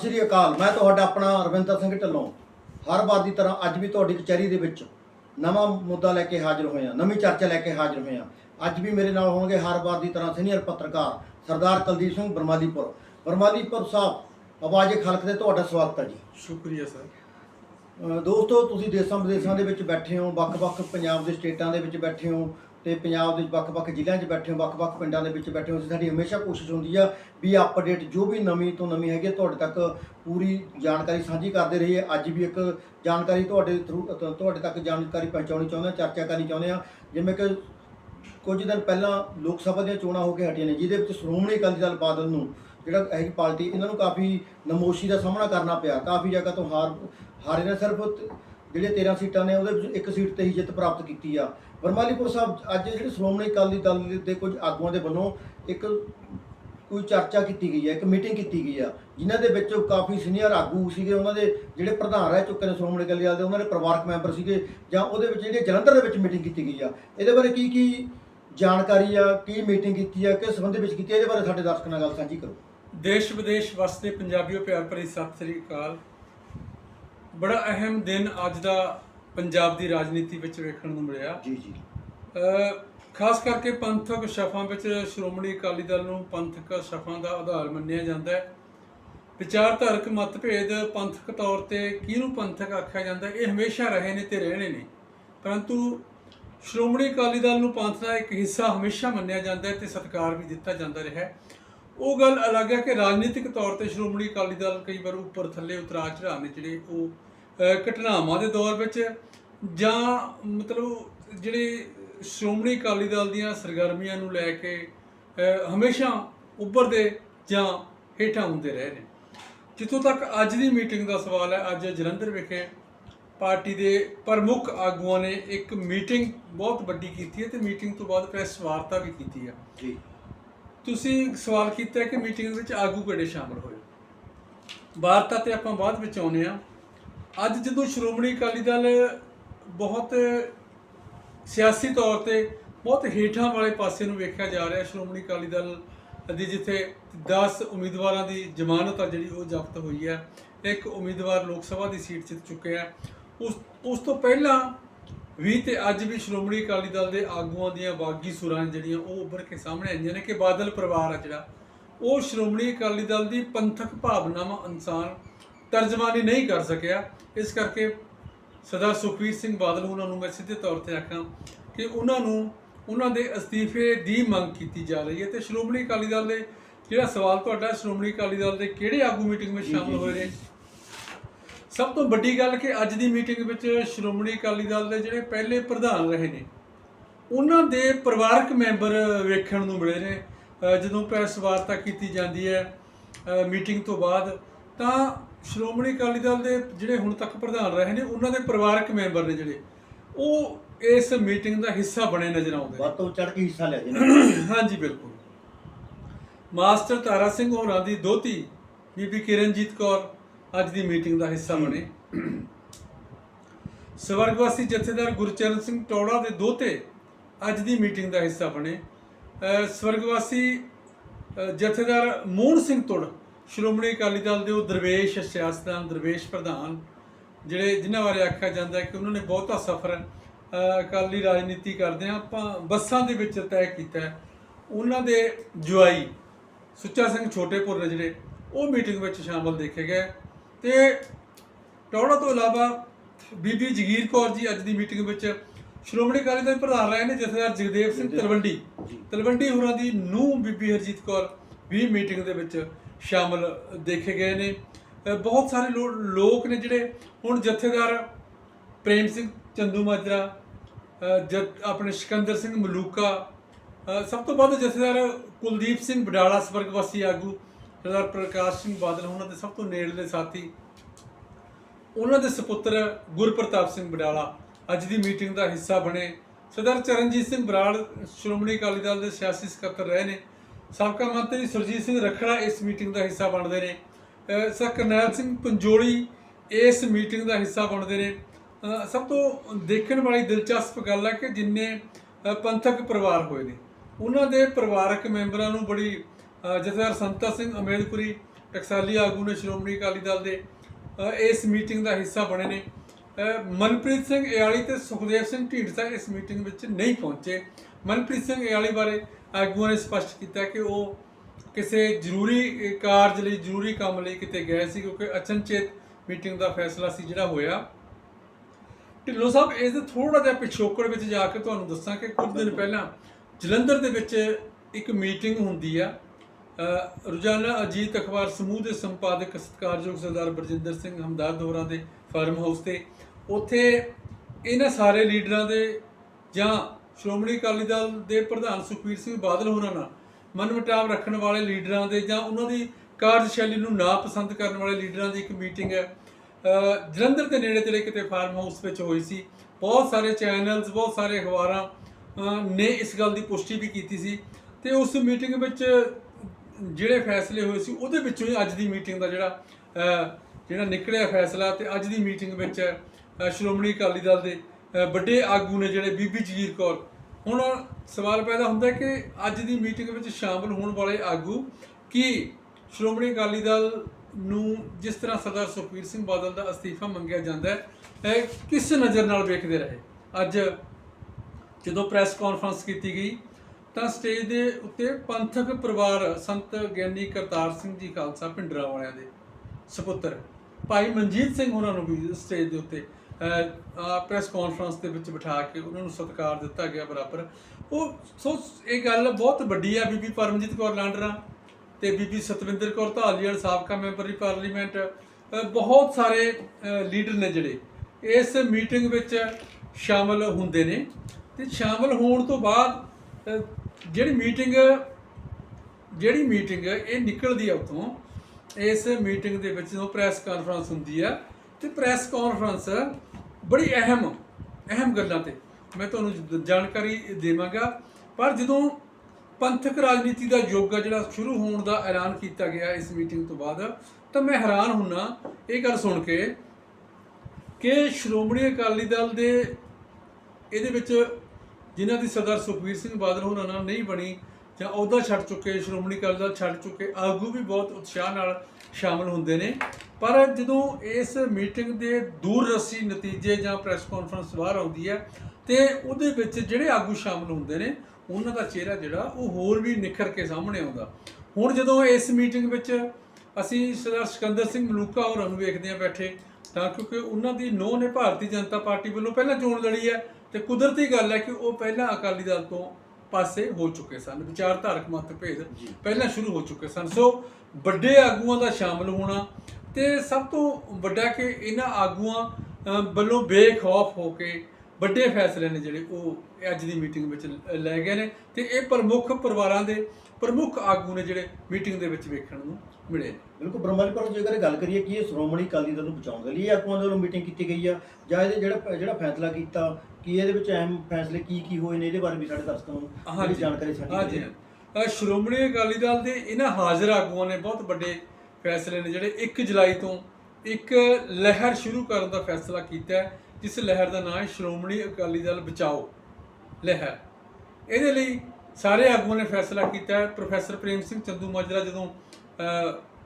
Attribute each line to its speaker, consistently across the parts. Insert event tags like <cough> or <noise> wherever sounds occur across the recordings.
Speaker 1: ਸਤਿ ਸ਼੍ਰੀ ਅਕਾਲ। ਮੈਂ ਤੁਹਾਡਾ ਆਪਣਾ ਰਵਿੰਦਰ ਸਿੰਘ ਢੱਲੋਂ। ਹਰ ਵਾਰ ਦੀ ਤਰ੍ਹਾਂ ਅੱਜ ਵੀ ਤੁਹਾਡੀ ਕਚਹਿਰੀ ਦੇ ਵਿੱਚ ਨਵਾਂ ਮੁੱਦਾ ਲੈ ਕੇ ਹਾਜ਼ਰ ਹੋਏ ਹਾਂ ਨਵੀਂ ਚਰਚਾ ਲੈ ਕੇ ਹਾਜ਼ਰ ਹੋਏ ਹਾਂ। ਅੱਜ ਵੀ ਮੇਰੇ ਨਾਲ ਹੋਣਗੇ ਹਰ ਵਾਰ ਦੀ ਤਰ੍ਹਾਂ ਸੀਨੀਅਰ ਪੱਤਰਕਾਰ ਸਰਦਾਰ ਕੁਲਦੀਪ ਸਿੰਘ ਬਰਮਾਲੀਪੁਰ। ਬਰਮਾਲੀਪੁਰ ਸਾਹਿਬ ਆਵਾਜ਼ ਖਲਕ ਦੇ ਤੁਹਾਡਾ ਸਵਾਗਤ ਹੈ ਜੀ।
Speaker 2: ਸ਼ੁਕਰੀਆ ਸਰ।
Speaker 1: ਦੋਸਤੋ ਤੁਸੀਂ ਦੇਸ਼ਾਂ ਵਿਦੇਸ਼ਾਂ ਦੇ ਵਿੱਚ ਬੈਠੇ ਹੋ ਵੱਖ-ਵੱਖ ਪੰਜਾਬ ਦੇ ਸਟੇਟਾਂ ਦੇ ਵਿੱਚ ਬੈਠੇ ਹੋ ਤੇ ਪੰਜਾਬ ਦੇ ਵੱਖ-ਵੱਖ ਜ਼ਿਲ੍ਹਿਆਂ 'ਚ ਬੈਠੇ ਹੋ ਵੱਖ-ਵੱਖ ਪਿੰਡਾਂ ਦੇ ਵਿੱਚ ਬੈਠੇ ਹੋ ਅਸੀਂ ਸਾਡੀ ਹਮੇਸ਼ਾ ਕੋਸ਼ਿਸ਼ ਹੁੰਦੀ ਆ ਵੀ ਅਪਡੇਟ ਜੋ ਵੀ ਨਵੀਂ ਤੋਂ ਨਵੀਂ ਹੈਗੀ ਆ, ਤੁਹਾਡੇ ਤੱਕ ਪੂਰੀ ਜਾਣਕਾਰੀ ਸਾਂਝੀ ਕਰਦੇ ਰਹੀਏ। ਅੱਜ ਵੀ ਇੱਕ ਜਾਣਕਾਰੀ ਤੁਹਾਡੇ ਥਰੂ ਤੁਹਾਡੇ ਤੱਕ ਜਾਣਕਾਰੀ ਪਹੁੰਚਾਉਣੀ ਚਾਹੁੰਦੇ ਹਾਂ ਚਰਚਾ ਕਰਨੀ ਚਾਹੁੰਦੇ ਹਾਂ ਜਿਵੇਂ ਕਿ ਕੁਝ ਦਿਨ ਪਹਿਲਾਂ ਲੋਕ ਸਭਾ ਦੀਆਂ ਚੋਣਾਂ ਹੋ ਕੇ ਹਟੀਆਂ ਨੇ ਜਿਹਦੇ ਵਿੱਚ ਸ਼੍ਰੋਮਣੀ ਅਕਾਲੀ ਦਲ ਬਾਦਲ ਨੂੰ ਜਿਹੜਾ ਹੈਗੀ ਪਾਰਟੀ ਇਹਨਾਂ ਨੂੰ ਕਾਫੀ ਨਮੋਸ਼ੀ ਦਾ ਸਾਹਮਣਾ ਕਰਨਾ ਪਿਆ। ਕਾਫੀ ਜਗ੍ਹਾ ਤੋਂ ਹਾਰ ਹਾਰੇ ਨੇ ਸਿਰਫ ਤ- ਜਿਹੜੇ 13 ਸੀਟਾਂ ਨੇ ਉਹਦੇ ਵਿੱਚ ਇੱਕ ਸੀਟ ਤੇ ਹੀ ਜਿੱਤ ਪ੍ਰਾਪਤ ਕੀਤੀ ਆ। ਬਰਮਾਲੀਪੁਰ ਸਾਹਿਬ ਅੱਜ ਜਿਹੜੇ ਸ਼੍ਰੋਮਣੀ ਅਕਾਲੀ ਦਲ ਦੇ ਕੁਝ ਆਗੂਆਂ ਦੇ ਵੱਲੋਂ ਇੱਕ ਕੋਈ ਚਰਚਾ ਕੀਤੀ ਗਈ ਹੈ ਇੱਕ ਮੀਟਿੰਗ ਕੀਤੀ ਗਈ ਆ ਜਿਨ੍ਹਾਂ ਦੇ ਵਿੱਚ ਕਾਫੀ ਸੀਨੀਅਰ ਆਗੂ ਸੀਗੇ ਉਹਨਾਂ ਦੇ ਜਿਹੜੇ ਪ੍ਰਧਾਨ ਰਹਿ ਚੁੱਕੇ ਨੇ ਸ਼੍ਰੋਮਣੀ ਅਕਾਲੀ ਦਲ ਦੇ ਉਹਨਾਂ ਦੇ ਪਰਿਵਾਰਕ ਮੈਂਬਰ ਸੀਗੇ ਜਾਂ ਉਹਦੇ ਵਿੱਚ ਜਿਹੜੇ ਜਲੰਧਰ ਦੇ ਵਿੱਚ ਮੀਟਿੰਗ ਕੀਤੀ ਗਈ ਆ ਇਹਦੇ ਬਾਰੇ ਕੀ ਕੀ ਜਾਣਕਾਰੀ ਆ ਕੀ ਮੀਟਿੰਗ ਕੀਤੀ ਆ ਕਿਸ ਸੰਬੰਧ ਵਿੱਚ ਕੀਤੀ ਆ, ਇਹਦੇ ਬਾਰੇ ਸਾਡੇ ਦਰਸ਼ਕਾਂ ਨਾਲ ਗੱਲ ਸਾਂਝੀ ਕਰੋ।
Speaker 2: ਦੇਸ਼ ਵਿਦੇਸ਼ ਵਸਦੇ ਪੰਜਾਬੀਓ ਪਿਆਰ ਭਰੀ ਸਤਿ ਸ੍ਰੀ ਅਕਾਲ। ਬੜਾ ਅਹਿਮ ਦਿਨ ਅੱਜ ਦਾ ਪੰਜਾਬ ਦੀ ਰਾਜਨੀਤੀ ਵਿੱਚ ਵੇਖਣ ਨੂੰ ਮਿਲਿਆ।
Speaker 1: ਜੀ ਜੀ।
Speaker 2: ਖਾਸ ਕਰਕੇ ਪੰਥਕ ਸ਼ਫਾਂ ਵਿੱਚ ਸ਼੍ਰੋਮਣੀ ਅਕਾਲੀ ਦਲ ਨੂੰ ਪੰਥਕ ਸ਼ਫਾਂ ਦਾ ਆਧਾਰ ਮੰਨਿਆ ਜਾਂਦਾ ਹੈ। ਵਿਚਾਰਧਾਰਕ ਮਤਭੇਦ ਪੰਥਕ ਤੌਰ ਤੇ ਕਿਹਨੂੰ ਪੰਥਕ ਆਖਿਆ ਜਾਂਦਾ ਇਹ ਹਮੇਸ਼ਾ ਰਹੇ ਨੇ ਤੇ ਰਹਿਣੇ ਨੇ। ਪਰੰਤੂ ਸ਼੍ਰੋਮਣੀ ਅਕਾਲੀ ਦਲ ਨੂੰ ਪੰਥ ਦਾ ਇੱਕ ਹਿੱਸਾ ਹਮੇਸ਼ਾ ਮੰਨਿਆ ਜਾਂਦਾ ਹੈ ਤੇ ਸਤਿਕਾਰ ਵੀ ਦਿੱਤਾ ਜਾਂਦਾ ਰਿਹਾ ਹੈ। ਉਹ ਗੱਲ ਅਲੱਗ ਹੈ ਕਿ ਰਾਜਨੀਤਿਕ ਤੌਰ ਤੇ ਸ਼੍ਰੋਮਣੀ ਅਕਾਲੀ ਦਲ ਕਈ ਵਾਰ ਉੱਪਰ ਥੱਲੇ ਉਤਰਾ ਚੜਾਅ ਨੇ ਜਿਹੜੇ ਉਹ ਘਟਨਾਵਾਂ ਦੇ ਦੌਰ ਵਿੱਚ ਜਾਂ ਮਤਲਬ ਜਿਹੜੇ ਸ਼੍ਰੋਮਣੀ ਅਕਾਲੀ ਦਲ ਦੀਆਂ ਸਰਗਰਮੀਆਂ ਨੂੰ ਲੈ ਕੇ ਹਮੇਸ਼ਾ ਉੱਭਰਦੇ ਜਾਂ ਹੇਠਾਂ ਹੁੰਦੇ ਰਹੇ ਨੇ। ਜਿੱਥੋਂ ਤੱਕ ਅੱਜ ਦੀ ਮੀਟਿੰਗ ਦਾ ਸਵਾਲ ਹੈ ਅੱਜ ਜਲੰਧਰ ਵਿਖੇ ਪਾਰਟੀ ਦੇ ਪ੍ਰਮੁੱਖ ਆਗੂਆਂ ਨੇ ਇੱਕ ਮੀਟਿੰਗ ਬਹੁਤ ਵੱਡੀ ਕੀਤੀ ਹੈ ਤੇ ਮੀਟਿੰਗ ਤੋਂ ਬਾਅਦ ਪ੍ਰੈਸ ਵਾਰਤਾ ਵੀ ਕੀਤੀ ਹੈ।
Speaker 1: ਜੀ।
Speaker 2: ਤੁਸੀਂ ਸਵਾਲ ਕੀਤਾ ਕਿ ਮੀਟਿੰਗ ਵਿੱਚ ਆਗੂ ਕਿਹੜੇ ਸ਼ਾਮਲ ਹੋਏ? ਵਾਰਤਾ ਤੇ ਆਪਾਂ ਬਾਅਦ ਵਿੱਚ ਆਉਨੇ ਆ ਅੱਜ ਜਦੋਂ ਸ਼੍ਰੋਮਣੀ ਅਕਾਲੀ ਦਲ ਬਹੁਤ ਸਿਆਸੀ ਤੌਰ ਤੇ ਬਹੁਤ ਹੇਠਾਂ ਵਾਲੇ ਪਾਸੇ ਨੂੰ ਵੇਖਿਆ ਜਾ ਰਿਹਾ, ਸ਼੍ਰੋਮਣੀ ਅਕਾਲੀ ਦਲ ਦੀ ਜਿੱਥੇ 10 ਉਮੀਦਵਾਰਾਂ ਦੀ ਜ਼ਮਾਨਤ ਆ ਜਿਹੜੀ ਉਹ ਜ਼ਬਤ ਹੋਈ ਹੈ, ਇੱਕ ਉਮੀਦਵਾਰ ਲੋਕ ਸਭਾ ਦੀ ਸੀਟ ਜਿੱਤ ਚੁੱਕਿਆ ਹੈ ਉਸ ਉਸ ਤੋਂ ਪਹਿਲਾਂ ਵੀ ਤੇ ਅੱਜ ਵੀ ਸ਼੍ਰੋਮਣੀ ਅਕਾਲੀ ਦਲ ਦੇ ਆਗੂਆਂ ਦੀਆਂ ਬਾਗੀ ਸੁਰਾਂ ਜਿਹੜੀਆਂ ਉਹ ਉੱਭਰ ਕੇ ਸਾਹਮਣੇ ਆਈਆਂ ਨੇ ਕਿ ਬਾਦਲ ਪਰਿਵਾਰ ਆ ਜਿਹੜਾ, ਉਹ ਸ਼੍ਰੋਮਣੀ ਅਕਾਲੀ ਦਲ ਦੀ ਪੰਥਕ ਭਾਵਨਾਵਾਂ ਅਨੁਸਾਰ ਤਰਜਮਾਨੀ ਨਹੀਂ ਕਰ ਸਕਿਆ। ਇਸ ਕਰਕੇ ਸਰਦਾਰ ਸੁਖਬੀਰ ਸਿੰਘ ਬਾਦਲ ਉਹਨਾਂ ਨੂੰ ਮੈਂ ਸਿੱਧੇ ਤੌਰ ਤੇ ਆਖਾਂ ਕਿ ਉਹਨਾਂ ਨੂੰ ਉਹਨਾਂ ਦੇ ਅਸਤੀਫੇ ਦੀ ਮੰਗ ਕੀਤੀ ਜਾ ਰਹੀ ਹੈ ਤੇ ਸ਼੍ਰੋਮਣੀ ਅਕਾਲੀ ਦਲ ਦੇ ਜਿਹੜਾ ਸਵਾਲ ਤੁਹਾਡਾ ਸ਼੍ਰੋਮਣੀ ਅਕਾਲੀ ਦਲ ਦੇ ਕਿਹੜੇ ਆਗੂ ਮੀਟਿੰਗ ਵਿੱਚ ਸ਼ਾਮਲ ਹੋਏ। ਨੇ? ਸਭ ਤੋਂ ਵੱਡੀ ਗੱਲ ਕਿ ਅੱਜ ਦੀ ਮੀਟਿੰਗ ਵਿੱਚ ਸ਼੍ਰੋਮਣੀ ਅਕਾਲੀ ਦਲ ਦੇ ਜਿਹੜੇ ਪਹਿਲੇ ਪ੍ਰਧਾਨ ਰਹੇ ਨੇ ਉਹਨਾਂ ਦੇ ਪਰਿਵਾਰਕ ਮੈਂਬਰ ਵੇਖਣ ਨੂੰ ਮਿਲੇ ਨੇ। ਜਦੋਂ ਪ੍ਰੈਸ ਵਾਰਤਾ ਕੀਤੀ ਜਾਂਦੀ ਹੈ ਮੀਟਿੰਗ ਤੋਂ ਬਾਅਦ ਤਾਂ ਸ਼੍ਰੋਮਣੀ ਅਕਾਲੀ ਦਲ ਦੇ ਜਿਹੜੇ ਹੁਣ ਤੱਕ ਪ੍ਰਧਾਨ ਰਹੇ ਨੇ ਉਹਨਾਂ ਦੇ ਪਰਿਵਾਰਕ ਮੈਂਬਰ ਨੇ ਜਿਹੜੇ ਉਹ ਇਸ ਮੀਟਿੰਗ ਦਾ ਹਿੱਸਾ ਬਣੇ ਨਜ਼ਰ ਆਉਂਦੇ
Speaker 1: ਵੱਧ ਤੋਂ ਚੜ ਕੇ ਹਿੱਸਾ ਲੈ ਜੀ ਨੇ। <coughs>
Speaker 2: ਹਾਂਜੀ ਬਿਲਕੁਲ। ਮਾਸਟਰ ਤਾਰਾ ਸਿੰਘ ਹੋਰਾਂ ਦੀ ਦੋਤੀ ਬੀਬੀ ਕਿਰਨਜੀਤ ਕੌਰ ਅੱਜ ਦੀ ਮੀਟਿੰਗ ਦਾ ਹਿੱਸਾ ਬਣੇ। <coughs> ਸਵਰਗਵਾਸੀ ਜਥੇਦਾਰ ਗੁਰਚਰਨ ਸਿੰਘ ਟੌੜਾ ਦੇ ਦੋਤੇ ਅੱਜ ਦੀ ਮੀਟਿੰਗ ਦਾ ਹਿੱਸਾ ਬਣੇ। ਅਹ ਸਵਰਗਵਾਸੀ ਅਹ ਜਥੇਦਾਰ ਮੋਹਨ ਸਿੰਘ ਤੁੜ ਸ਼੍ਰੋਮਣੀ ਅਕਾਲੀ ਦਲ ਦੇ ਉਹ ਦਰਵੇਸ਼ ਸਿਆਸਤਦਾਨ ਦਰਵੇਸ਼ ਪ੍ਰਧਾਨ ਜਿਹੜੇ ਜਿਨ੍ਹਾਂ ਬਾਰੇ ਆਖਿਆ ਜਾਂਦਾ ਕਿ ਉਹਨਾਂ ਨੇ ਬਹੁਤਾ ਸਫ਼ਰ ਅਕਾਲੀ ਰਾਜਨੀਤੀ ਕਰਦੇ ਆ ਆਪਾਂ ਬੱਸਾਂ ਦੇ ਵਿੱਚ ਤੈਅ ਕੀਤਾ। ਉਹਨਾਂ ਦੇ ਜਵਾਈ ਸੁੱਚਾ ਸਿੰਘ ਛੋਟੇਪੁਰ ਨੇ ਜਿਹੜੇ ਉਹ ਮੀਟਿੰਗ ਵਿੱਚ ਸ਼ਾਮਲ ਦੇਖੇ ਗਏ ਤੇ ਟੌੜਾ ਤੋਂ ਇਲਾਵਾ ਬੀਬੀ ਜਗੀਰ ਕੌਰ ਜੀ ਅੱਜ ਦੀ ਮੀਟਿੰਗ ਵਿੱਚ ਸ਼੍ਰੋਮਣੀ ਅਕਾਲੀ ਦਲ ਦੇ ਪ੍ਰਧਾਨ ਰਹੇ ਨੇ ਜਥੇਦਾਰ ਜਗਦੇਵ ਸਿੰਘ ਤਲਵੰਡੀ। ਤਲਵੰਡੀ ਹੋਰਾਂ ਦੀ ਨੂੰਹ ਬੀਬੀ ਹਰਜੀਤ ਕੌਰ ਵੀ ਮੀਟਿੰਗ ਦੇ ਵਿੱਚ ਸ਼ਾਮਲ ਦੇਖੇ ਗਏ ਨੇ। ਬਹੁਤ ਸਾਰੇ ਲੋ- ਲੋਕ ਨੇ ਜਿਹੜੇ ਹੁਣ ਜਥੇਦਾਰ ਪ੍ਰੇਮ ਸਿੰਘ ਚੰਦੂ ਮਾਜਰਾ ਅ, ਆਪਣੇ ਸਿਕੰਦਰ ਸਿੰਘ ਮਲੂਕਾ ਸਭ ਤੋਂ ਵੱਧ ਜਥੇਦਾਰ ਕੁਲਦੀਪ ਸਿੰਘ ਬਡਾਲਾ ਸਵਰਗਵਾਸੀ ਆਗੂ ਸਰਦਾਰ ਪ੍ਰਕਾਸ਼ ਸਿੰਘ ਬਾਦਲ ਉਹਨਾਂ ਦੇ ਸਭ ਤੋਂ ਨੇੜਲੇ ਸਾਥੀ। ਉਹਨਾਂ ਦੇ ਸੁਪੁੱਤਰ ਗੁਰਪ੍ਰਤਾਪ ਸਿੰਘ ਬਡਾਲਾ ਅੱਜ ਦੀ ਮੀਟਿੰਗ ਦਾ ਹਿੱਸਾ ਬਣੇ। ਸਰਦਾਰ ਚਰਨਜੀਤ ਸਿੰਘ ਬਰਾੜ ਸ਼੍ਰੋਮਣੀ ਅਕਾਲੀ ਦਲ ਦੇ ਸਿਆਸੀ ਸਕੱਤਰ ਰਹੇ ਨੇ। ਸਾਬਕਾ ਮੰਤਰੀ ਸੁਰਜੀਤ ਸਿੰਘ ਰਖੜਾ ਇਸ ਮੀਟਿੰਗ ਦਾ ਹਿੱਸਾ ਬਣਦੇ ਨੇ। ਸਰ ਕਰਨੈਲ ਸਿੰਘ ਪੰਜੋਲੀ ਇਸ ਮੀਟਿੰਗ ਦਾ ਹਿੱਸਾ ਬਣਦੇ ਨੇ। ਸਭ ਤੋਂ ਦੇਖਣ ਵਾਲੀ ਦਿਲਚਸਪ ਗੱਲ ਹੈ ਕਿ ਜਿੰਨੇ ਪੰਥਕ ਪਰਿਵਾਰ ਹੋਏ ਨੇ, ਉਹਨਾਂ ਦੇ ਪਰਿਵਾਰਕ ਮੈਂਬਰਾਂ ਨੂੰ ਬੜੀ ਜਥੇਦਾਰ ਸੰਤਾ ਸਿੰਘ ਅਮੇਦਪੁਰੀ ਟਕਸਾਲੀ ਆਗੂ ਨੇ ਸ਼੍ਰੋਮਣੀ ਅਕਾਲੀ ਦਲ ਦੇ ਇਸ ਮੀਟਿੰਗ ਦਾ ਹਿੱਸਾ ਬਣੇ ਨੇ। ਮਨਪ੍ਰੀਤ ਸਿੰਘ ਇਆਲੀ ਤੇ ਸੁਖਦੇਵ ਸਿੰਘ ਢੀਂਡਸਾ ਇਸ ਮੀਟਿੰਗ ਵਿੱਚ ਨਹੀਂ ਪਹੁੰਚੇ। ਮਨਪ੍ਰੀਤ ਸਿੰਘ ਇਆਲੀ ਬਾਰੇ ਆਗੂਆਂ ਨੇ ਸਪਸ਼ਟ ਕੀਤਾ ਕਿ ਉਹ ਕਿਸੇ ਜ਼ਰੂਰੀ ਕਾਰਜ ਲਈ, ਜ਼ਰੂਰੀ ਕੰਮ ਲਈ ਕਿਤੇ ਗਏ ਸੀ ਕਿਉਂਕਿ ਅਚਨਚੇਤ ਮੀਟਿੰਗ ਦਾ ਫੈਸਲਾ ਸੀ ਜਿਹੜਾ ਹੋਇਆ। ਢਿੱਲੋਂ ਸਾਹਿਬ, ਇਸ ਦੇ ਥੋੜਾ ਜਿਹਾ ਪਿਛੋਕੜ ਵਿੱਚ ਜਾ ਕੇ ਤੁਹਾਨੂੰ ਦੱਸਾਂ ਕਿ ਕੁਝ ਦਿਨ ਪਹਿਲਾਂ ਜਲੰਧਰ ਦੇ ਵਿੱਚ ਇੱਕ ਮੀਟਿੰਗ ਹੁੰਦੀ ਆ। ਰੋਜ਼ਾਨਾ ਅਜੀਤ ਅਖਬਾਰ ਸਮੂਹ ਦੇ ਸੰਪਾਦਕ ਸਤਿਕਾਰਯੋਗ ਸਰਦਾਰ ਬਰਜਿੰਦਰ ਸਿੰਘ ਹਮਦਰਦ ਹੋਰਾਂ ਦੇ ਫਾਰਮ ਹਾਊਸ ਤੇ। ਉੱਥੇ ਇਹਨਾਂ ਸਾਰੇ ਲੀਡਰਾਂ ਦੇ ਜਾਂ ਸ਼੍ਰੋਮਣੀ ਅਕਾਲੀ ਦਲ ਦੇ ਪ੍ਰਧਾਨ ਸੁਖਬੀਰ ਸਿੰਘ ਬਾਦਲ ਹੋਰਾਂ ਨਾਲ ਮਨਮਟਾਵ ਰੱਖਣ ਵਾਲੇ ਲੀਡਰਾਂ ਦੇ ਜਾਂ ਉਹਨਾਂ ਦੀ ਕਾਰਜਸ਼ੈਲੀ ਨੂੰ ਨਾ ਪਸੰਦ ਕਰਨ ਵਾਲੇ ਲੀਡਰਾਂ ਦੀ ਇੱਕ ਮੀਟਿੰਗ ਹੈ। ਜਲੰਧਰ ਦੇ ਨੇੜੇ ਤੇੜੇ ਕਿਤੇ ਫਾਰਮ ਹਾਊਸ ਵਿੱਚ ਹੋਈ ਸੀ। ਬਹੁਤ ਸਾਰੇ ਚੈਨਲਸ, ਬਹੁਤ ਸਾਰੇ ਅਖਬਾਰਾਂ ਨੇ ਇਸ ਗੱਲ ਦੀ ਪੁਸ਼ਟੀ ਵੀ ਕੀਤੀ ਸੀ ਤੇ ਉਸ ਮੀਟਿੰਗ ਵਿੱਚ ਜਿਹੜੇ ਫੈਸਲੇ ਹੋਏ ਸੀ, ਉਹਦੇ ਵਿੱਚੋਂ ਹੀ ਅੱਜ ਦੀ ਮੀਟਿੰਗ ਦਾ ਜਿਹੜਾ ਜਿਹੜਾ ਨਿਕਲਿਆ ਫੈਸਲਾ ਤੇ ਅੱਜ ਦੀ ਮੀਟਿੰਗ ਵਿੱਚ ਸ਼੍ਰੋਮਣੀ ਅਕਾਲੀ ਦਲ ਦੇ ਵੱਡੇ ਆਗੂ ਨੇ ਜਿਹੜੇ ਬੀਬੀ ਜਗੀਰ ਕੌਰ ਹੁਣ ਸਵਾਲ ਪੈਦਾ ਹੁੰਦਾ ਕਿ ਅੱਜ ਦੀ ਮੀਟਿੰਗ ਵਿੱਚ ਸ਼ਾਮਲ ਹੋਣ ਵਾਲੇ ਆਗੂ ਕੀ ਸ਼੍ਰੋਮਣੀ ਅਕਾਲੀ ਦਲ ਨੂੰ ਜਿਸ ਤਰ੍ਹਾਂ ਸਰਦਾਰ ਸੁਖਬੀਰ ਸਿੰਘ ਬਾਦਲ ਦਾ ਅਸਤੀਫਾ ਮੰਗਿਆ ਜਾਂਦਾ ਹੈ, ਇਹ ਕਿਸ ਨਜ਼ਰ ਨਾਲ ਵੇਖਦੇ ਰਹੇ? ਅੱਜ ਜਦੋਂ ਪ੍ਰੈਸ ਕਾਨਫਰੰਸ ਕੀਤੀ ਗਈ, ਤਾਂ ਸਟੇਜ ਦੇ ਉੱਤੇ ਪੰਥਕ ਪਰਿਵਾਰ ਸੰਤ ਗਿਆਨੀ ਕਰਤਾਰ ਸਿੰਘ ਜੀ ਖਾਲਸਾ ਪਿੰਡਰਾ ਵਾਲਿਆਂ ਦੇ ਸੁਪੁੱਤਰ ਭਾਈ ਮਨਜੀਤ ਸਿੰਘ ਉਹਨਾਂ ਨੂੰ ਵੀ ਸਟੇਜ ਦੇ ਉੱਤੇ ਪ੍ਰੈਸ ਕਾਨਫਰੰਸ ਦੇ ਵਿੱਚ ਬਿਠਾ ਕੇ ਉਹਨਾਂ ਨੂੰ ਸਤਿਕਾਰ ਦਿੱਤਾ ਗਿਆ ਬਰਾਬਰ। ਉਹ ਸੋ ਇਹ ਗੱਲ ਬਹੁਤ ਵੱਡੀ ਆ ਬੀਬੀ ਪਰਮਜੀਤ ਕੌਰ ਲਾਂਡਰਾ ਤੇ ਬੀਬੀ ਸਤਵਿੰਦਰ ਕੌਰ ਧਾਲੀਵਾਲ ਸਾਬਕਾ ਮੈਂਬਰ ਪਾਰਲੀਮੈਂਟ। ਬਹੁਤ ਸਾਰੇ ਲੀਡਰ ਨੇ ਜਿਹੜੇ ਇਸ ਮੀਟਿੰਗ ਵਿੱਚ ਸ਼ਾਮਲ ਹੁੰਦੇ ਨੇ। ਤੇ ਸ਼ਾਮਲ ਹੋਣ ਤੋਂ ਬਾਅਦ ਜਿਹੜੀ ਮੀਟਿੰਗ ਜਿਹੜੀ ਮੀਟਿੰਗ ਇਹ ਨਿਕਲਦੀ ਆ ਉਤੋਂ ਇਸ ਮੀਟਿੰਗ ਦੇ ਵਿੱਚ ਜਦੋਂ ਪ੍ਰੈਸ ਕਾਨਫਰੰਸ ਹੁੰਦੀ ਆ, ਤੇ ਪ੍ਰੈਸ ਕਾਨਫਰੰਸ ਬੜੀ ਅਹਿਮ ਅਹਿਮ ਗੱਲਾਂ ਤੇ ਮੈਂ ਤੁਹਾਨੂੰ ਜਾਣਕਾਰੀ ਦੇਵਾਂਗਾ। ਪਰ ਜਦੋਂ ਪੰਥਕ ਰਾਜਨੀਤੀ ਦਾ ਯੁੱਗ ਆ ਜਿਹੜਾ ਸ਼ੁਰੂ ਹੋਣ ਦਾ ਐਲਾਨ ਕੀਤਾ ਗਿਆ ਇਸ ਮੀਟਿੰਗ ਤੋਂ ਬਾਅਦ, ਤਾਂ ਮੈਂ ਹੈਰਾਨ ਹੁੰਨਾ, ਇਹ ਗੱਲ ਸੁਣ ਕੇ ਕਿ ਸ਼੍ਰੋਮਣੀ ਅਕਾਲੀ ਦਲ ਦੇ ਇਹਦੇ ਵਿੱਚ ਜਿਨ੍ਹਾਂ ਦੀ ਸਰਦਾਰ ਸੁਖਬੀਰ ਸਿੰਘ ਬਾਦਲ ਹੋਰਾਂ ਨਾਲ ਨਹੀਂ ਬਣੀ ਜਾਂ ਅਹੁਦਾ ਛੱਡ ਚੁੱਕੇ, ਸ਼੍ਰੋਮਣੀ ਅਕਾਲੀ ਦਲ ਛੱਡ ਚੁੱਕੇ, ਆਗੂ ਵੀ ਬਹੁਤ ਉਤਸ਼ਾਹ ਨਾਲ ਸ਼ਾਮਲ ਹੁੰਦੇ ਨੇ। ਪਰ ਜਦੋਂ ਇਸ ਮੀਟਿੰਗ ਦੇ ਦੂਰ ਰੱਸੀ ਨਤੀਜੇ ਜਾਂ ਪ੍ਰੈਸ ਕਾਨਫਰੰਸ ਬਾਹਰ ਆਉਂਦੀ ਹੈ ਤੇ ਉਹਦੇ ਵਿੱਚ ਜਿਹੜੇ ਆਗੂ ਸ਼ਾਮਲ ਹੁੰਦੇ ਨੇ ਉਹਨਾਂ ਦਾ ਚਿਹਰਾ ਜਿਹੜਾ ਉਹ ਹੋਰ ਵੀ ਨਿਖਰ ਕੇ ਸਾਹਮਣੇ ਆਉਂਦਾ। ਹੁਣ ਜਦੋਂ ਇਸ ਮੀਟਿੰਗ ਵਿੱਚ ਅਸੀਂ ਸਰਦਾਰ ਸਿਕੰਦਰ ਸਿੰਘ ਮਲੂਕਾ ਹੋਰਾਂ ਨੂੰ ਵੇਖਦੇ ਆ ਬੈਠੇ ਤਾਂ ਕਿਉਂਕਿ ਉਹਨਾਂ ਦੀ ਨੋਹ ਨੇ ਭਾਰਤੀ ਜਨਤਾ ਪਾਰਟੀ ਵੱਲੋਂ ਪਹਿਲਾਂ ਚੋਣ ਲੜੀ ਹੈ ਤੇ ਕੁਦਰਤੀ ਗੱਲ ਹੈ ਕਿ ਉਹ ਪਹਿਲਾਂ ਅਕਾਲੀ ਦਲ ਤੋਂ ਪਾਸੇ ਹੋ ਚੁੱਕੇ ਸਨ। ਵਿਚਾਰਧਾਰਕ ਮਤਭੇਦ ਪਹਿਲਾਂ ਸ਼ੁਰੂ ਹੋ ਚੁੱਕੇ ਸਨ। ਸੋ ਵੱਡੇ ਆਗੂਆਂ ਦਾ ਸ਼ਾਮਲ ਹੋਣਾ ਤੇ ਸਭ ਤੋਂ ਵੱਡਾ ਕਿ ਇਹਨਾਂ ਆਗੂਆਂ ਵੱਲੋਂ ਬੇਖੌਫ ਹੋ ਕੇ ਵੱਡੇ ਫੈਸਲੇ ਨੇ ਜਿਹੜੇ ਉਹ ਅੱਜ ਦੀ ਮੀਟਿੰਗ ਵਿੱਚ ਲ- ਗਏ ਨੇ ਤੇ ਇਹ ਪ੍ਰਮੁੱਖ ਪਰਿਵਾਰਾਂ ਦੇ ਪ੍ਰਮੁੱਖ ਆਗੂ ਨੇ ਜਿਹੜੇ ਮੀਟਿੰਗ ਦੇ ਵਿੱਚ ਵੇਖਣ ਨੂੰ ਮਿਲੇ
Speaker 1: ਬਿਲਕੁਲ ਬ੍ਰਹਮਲੀ ਪਰ ਜੇਕਰ ਗੱਲ ਕਰੀਏ ਕਿ ਇਹ ਸ਼੍ਰੋਮਣੀ ਅਕਾਲੀ ਦਲ ਨੂੰ ਬਚਾਉਣ ਦੇ ਲਈ ਆਗੂਆਂ ਦੇ ਵੱਲੋਂ ਮੀਟਿੰਗ ਕੀਤੀ ਗਈ ਆ ਜਾਂ ਇਹਦੇ ਜਿਹੜਾ ਜਿਹੜਾ ਫੈਸਲਾ ਕੀਤਾ ਕਿ ਇਹਦੇ ਵਿੱਚ ਅਹਿਮ ਫੈਸਲੇ ਕੀ ਕੀ ਹੋਏ ਨੇ ਇਹਦੇ ਬਾਰੇ ਵੀ ਸਾਡੇ ਦਰਸ਼ਕਾਂ ਨੂੰ ਜਾਣਕਾਰੀ ਸਾਂਝੀ
Speaker 2: ਹਾਂਜੀ
Speaker 1: ਕਰੀਏ।
Speaker 2: ਸ਼੍ਰੋਮਣੀ ਅਕਾਲੀ ਦਲ ਦੇ ਇਹਨਾਂ ਹਾਜ਼ਰ ਆਗੂਆਂ ਨੇ ਬਹੁਤ ਵੱਡੇ ਫੈਸਲੇ ਨੇ ਜਿਹੜੇ 1 ਜੁਲਾਈ ਤੋਂ ਇੱਕ ਲਹਿਰ ਸ਼ੁਰੂ ਕਰਨ ਦਾ ਫੈਸਲਾ ਕੀਤਾ ਜਿਸ ਲਹਿਰ ਦਾ ਨਾਮ ਹੈ ਸ਼੍ਰੋਮਣੀ ਅਕਾਲੀ ਦਲ ਬਚਾਓ ਲਹਿਰ। ਇਹਦੇ ਲਈ ਸਾਰੇ ਆਗੂਆਂ ਨੇ ਫੈਸਲਾ ਕੀਤਾ ਪ੍ਰੋਫੈਸਰ ਪ੍ਰੇਮ ਸਿੰਘ ਚੰਦੂ ਮਾਜਰਾ ਜਦੋਂ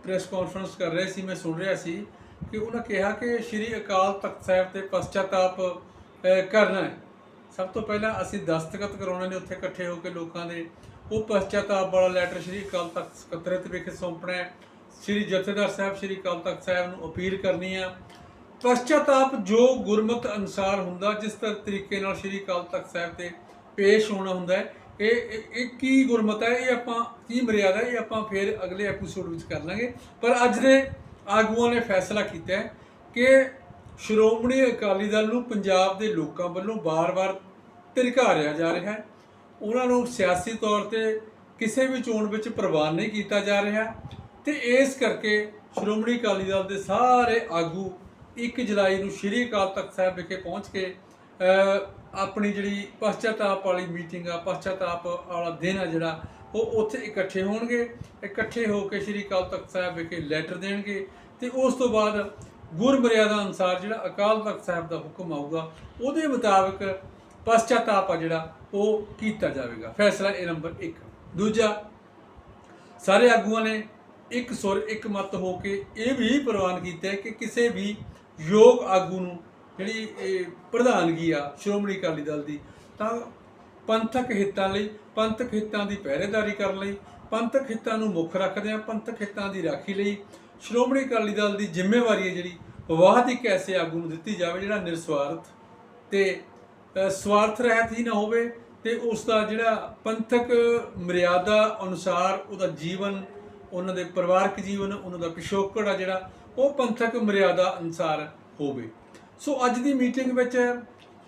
Speaker 2: ਪ੍ਰੈਸ ਕਾਨਫਰੰਸ ਕਰ ਰਹੇ ਸੀ, ਮੈਂ ਸੁਣ ਰਿਹਾ ਸੀ ਕਿ ਉਹਨਾਂ ਕਿਹਾ ਕਿ ਸ਼੍ਰੀ ਅਕਾਲ ਤਖਤ ਸਾਹਿਬ ਤੇ ਪਛਤਾਤਾਪ ਕਰਨਾ ਹੈ। ਸਭ ਤੋਂ ਪਹਿਲਾਂ ਅਸੀਂ ਦਸਤਖਤ ਕਰਾਉਣੇ ਨੇ ਉੱਥੇ ਇਕੱਠੇ ਹੋ ਕੇ ਲੋਕਾਂ ਦੇ ਉਹ ਪਛਤਾਤਾਪ ਵਾਲਾ ਲੈਟਰ ਸ਼੍ਰੀ ਅਕਾਲ ਤਖਤ ਸਕੱਤਰੇਤ ਵਿਖੇ ਸੌਂਪਣਾ ਹੈ। ਸ਼੍ਰੀ ਜਥੇਦਾਰ ਸਾਹਿਬ, ਸ਼੍ਰੀ ਅਕਾਲ ਤਖਤ ਸਾਹਿਬ ਨੂੰ ਅਪੀਲ ਕਰਨੀ ਆ। ਪਛਤਾਤਾਪ ਜੋ ਗੁਰਮਤ ਅਨੁਸਾਰ ਹੁੰਦਾ, ਜਿਸ ਤਰ੍ਹਾਂ ਤਰੀਕੇ ਨਾਲ ਸ਼੍ਰੀ ਅਕਾਲ ਤਖਤ ਸਾਹਿਬ ਤੇ ਪੇਸ਼ ਹੋਣਾ ਹੁੰਦਾ ਹੈ, ਇਹ, ਇਹ- ਕੀ ਗੁਰਮਤ ਹੈ, ਇਹ ਆਪਾਂ ਕੀ ਮਰਿਆਦਾ ਇਹ ਆਪਾਂ ਫਿਰ ਅਗਲੇ ਐਪੀਸੋਡ ਵਿੱਚ ਕਰ ਲਾਂਗੇ। ਪਰ ਅੱਜ ਦੇ ਆਗੂਆਂ ਨੇ ਫੈਸਲਾ ਕੀਤਾ ਹੈ ਕਿ ਸ਼੍ਰੋਮਣੀ ਅਕਾਲੀ ਦਲ ਨੂੰ ਪੰਜਾਬ ਦੇ ਲੋਕਾਂ ਵੱਲੋਂ ਬਾਰ-ਬਾਰ ਧਿਰਕਾਰਿਆ ਜਾ ਰਿਹਾ ਹੈ। ਉਹਨਾਂ ਨੂੰ ਸਿਆਸੀ ਤੌਰ ਤੇ ਕਿਸੇ ਵੀ ਚੋਣ ਵਿੱਚ ਪ੍ਰਵਾਨ ਨਹੀਂ ਕੀਤਾ ਜਾ ਰਿਹਾ ਤੇ ਇਸ ਕਰਕੇ ਸ਼੍ਰੋਮਣੀ ਅਕਾਲੀ ਦਲ ਦੇ ਸਾਰੇ ਆਗੂ 1 ਜੁਲਾਈ ਨੂੰ ਸ਼੍ਰੀ ਅਕਾਲ ਤਖਤ ਸਾਹਿਬ ਵਿਖੇ ਪਹੁੰਚ ਕੇ ਆਪਣੀ ਜਿਹੜੀ ਪਛਤਾਤਾਪ ਵਾਲੀ ਮੀਟਿੰਗ ਆ ਪਛਤਾਤਾਪ ਵਾਲਾ ਦਿਨ ਆ ਜਿਹੜਾ, ਉਹ ਉੱਥੇ ਇਕੱਠੇ ਹੋਣਗੇ। ਇਕੱਠੇ ਹੋ ਕੇ ਸ਼੍ਰੀ ਅਕਾਲ ਤਖਤ ਸਾਹਿਬ ਵਿਖੇ ਲੈਟਰ ਦੇਣਗੇ ਤੇ ਉਸ ਤੋਂ ਬਾਅਦ ਗੁਰਮਰਿਆਦਾ ਅਨੁਸਾਰ ਜਿਹੜਾ ਅਕਾਲ ਤਖਤ ਸਾਹਿਬ ਦਾ ਹੁਕਮ ਆਊਗਾ, ਉਹਦੇ ਮੁਤਾਬਕ ਪਛਤਾਤਾਪ ਆ ਜਿਹੜਾ ਉਹ ਕੀਤਾ ਜਾਵੇਗਾ। ਫੈਸਲਾ ਇਹ ਨੰਬਰ 1 ਦੂਜਾ, ਸਾਰੇ ਆਗੂਆਂ ਨੇ ਇੱਕ ਸੁਰ, ਇੱਕ ਮਤ ਹੋ ਕੇ ਇਹ ਵੀ ਪ੍ਰਵਾਨ ਕੀਤਾ ਕਿ ਕਿਸੇ ਵੀ ਯੋਗ ਆਗੂ ਨੂੰ ਜਿਹੜੀ ਇਹ ਪ੍ਰਧਾਨਗੀ ਆ ਸ਼੍ਰੋਮਣੀ ਅਕਾਲੀ ਦਲ ਦੀ, ਤਾਂ ਪੰਥਕ ਹਿੱਤਾਂ ਲਈ, ਪੰਥਕ ਹਿੱਤਾਂ ਦੀ ਪਹਿਰੇਦਾਰੀ ਕਰਨ ਲਈ, ਪੰਥਕ ਹਿੱਤਾਂ ਨੂੰ ਮੁੱਖ ਰੱਖਦਿਆਂ ਪੰਥਕ ਹਿੱਤਾਂ ਦੀ ਰਾਖੀ ਲਈ ਸ਼੍ਰੋਮਣੀ ਅਕਾਲੀ ਦਲ ਦੀ ਜ਼ਿੰਮੇਵਾਰੀ ਹੈ ਜਿਹੜੀ ਵਾਹਦ ਇੱਕ ਐਸੇ ਆਗੂ ਨੂੰ ਦਿੱਤੀ ਜਾਵੇ ਜਿਹੜਾ ਨਿਰਸਵਾਰਥ ਤੇ ਸਵਾਰਥ ਰਹਿਤ ਹੀ ਨਾ ਹੋਵੇ ਤੇ ਉਸ ਦਾ ਜਿਹੜਾ ਪੰਥਕ ਮਰਿਆਦਾ ਅਨੁਸਾਰ ਉਹਦਾ ਜੀਵਨ, ਉਹਨਾਂ ਦੇ ਪਰਿਵਾਰਕ ਜੀਵਨ, ਉਹਨਾਂ ਦਾ ਪਿਛੋਕੜ ਆ ਜਿਹੜਾ, ਉਹ ਪੰਥਕ ਮਰਿਆਦਾ ਅਨੁਸਾਰ ਹੋਵੇ। ਸੋ ਅੱਜ ਦੀ ਮੀਟਿੰਗ ਵਿੱਚ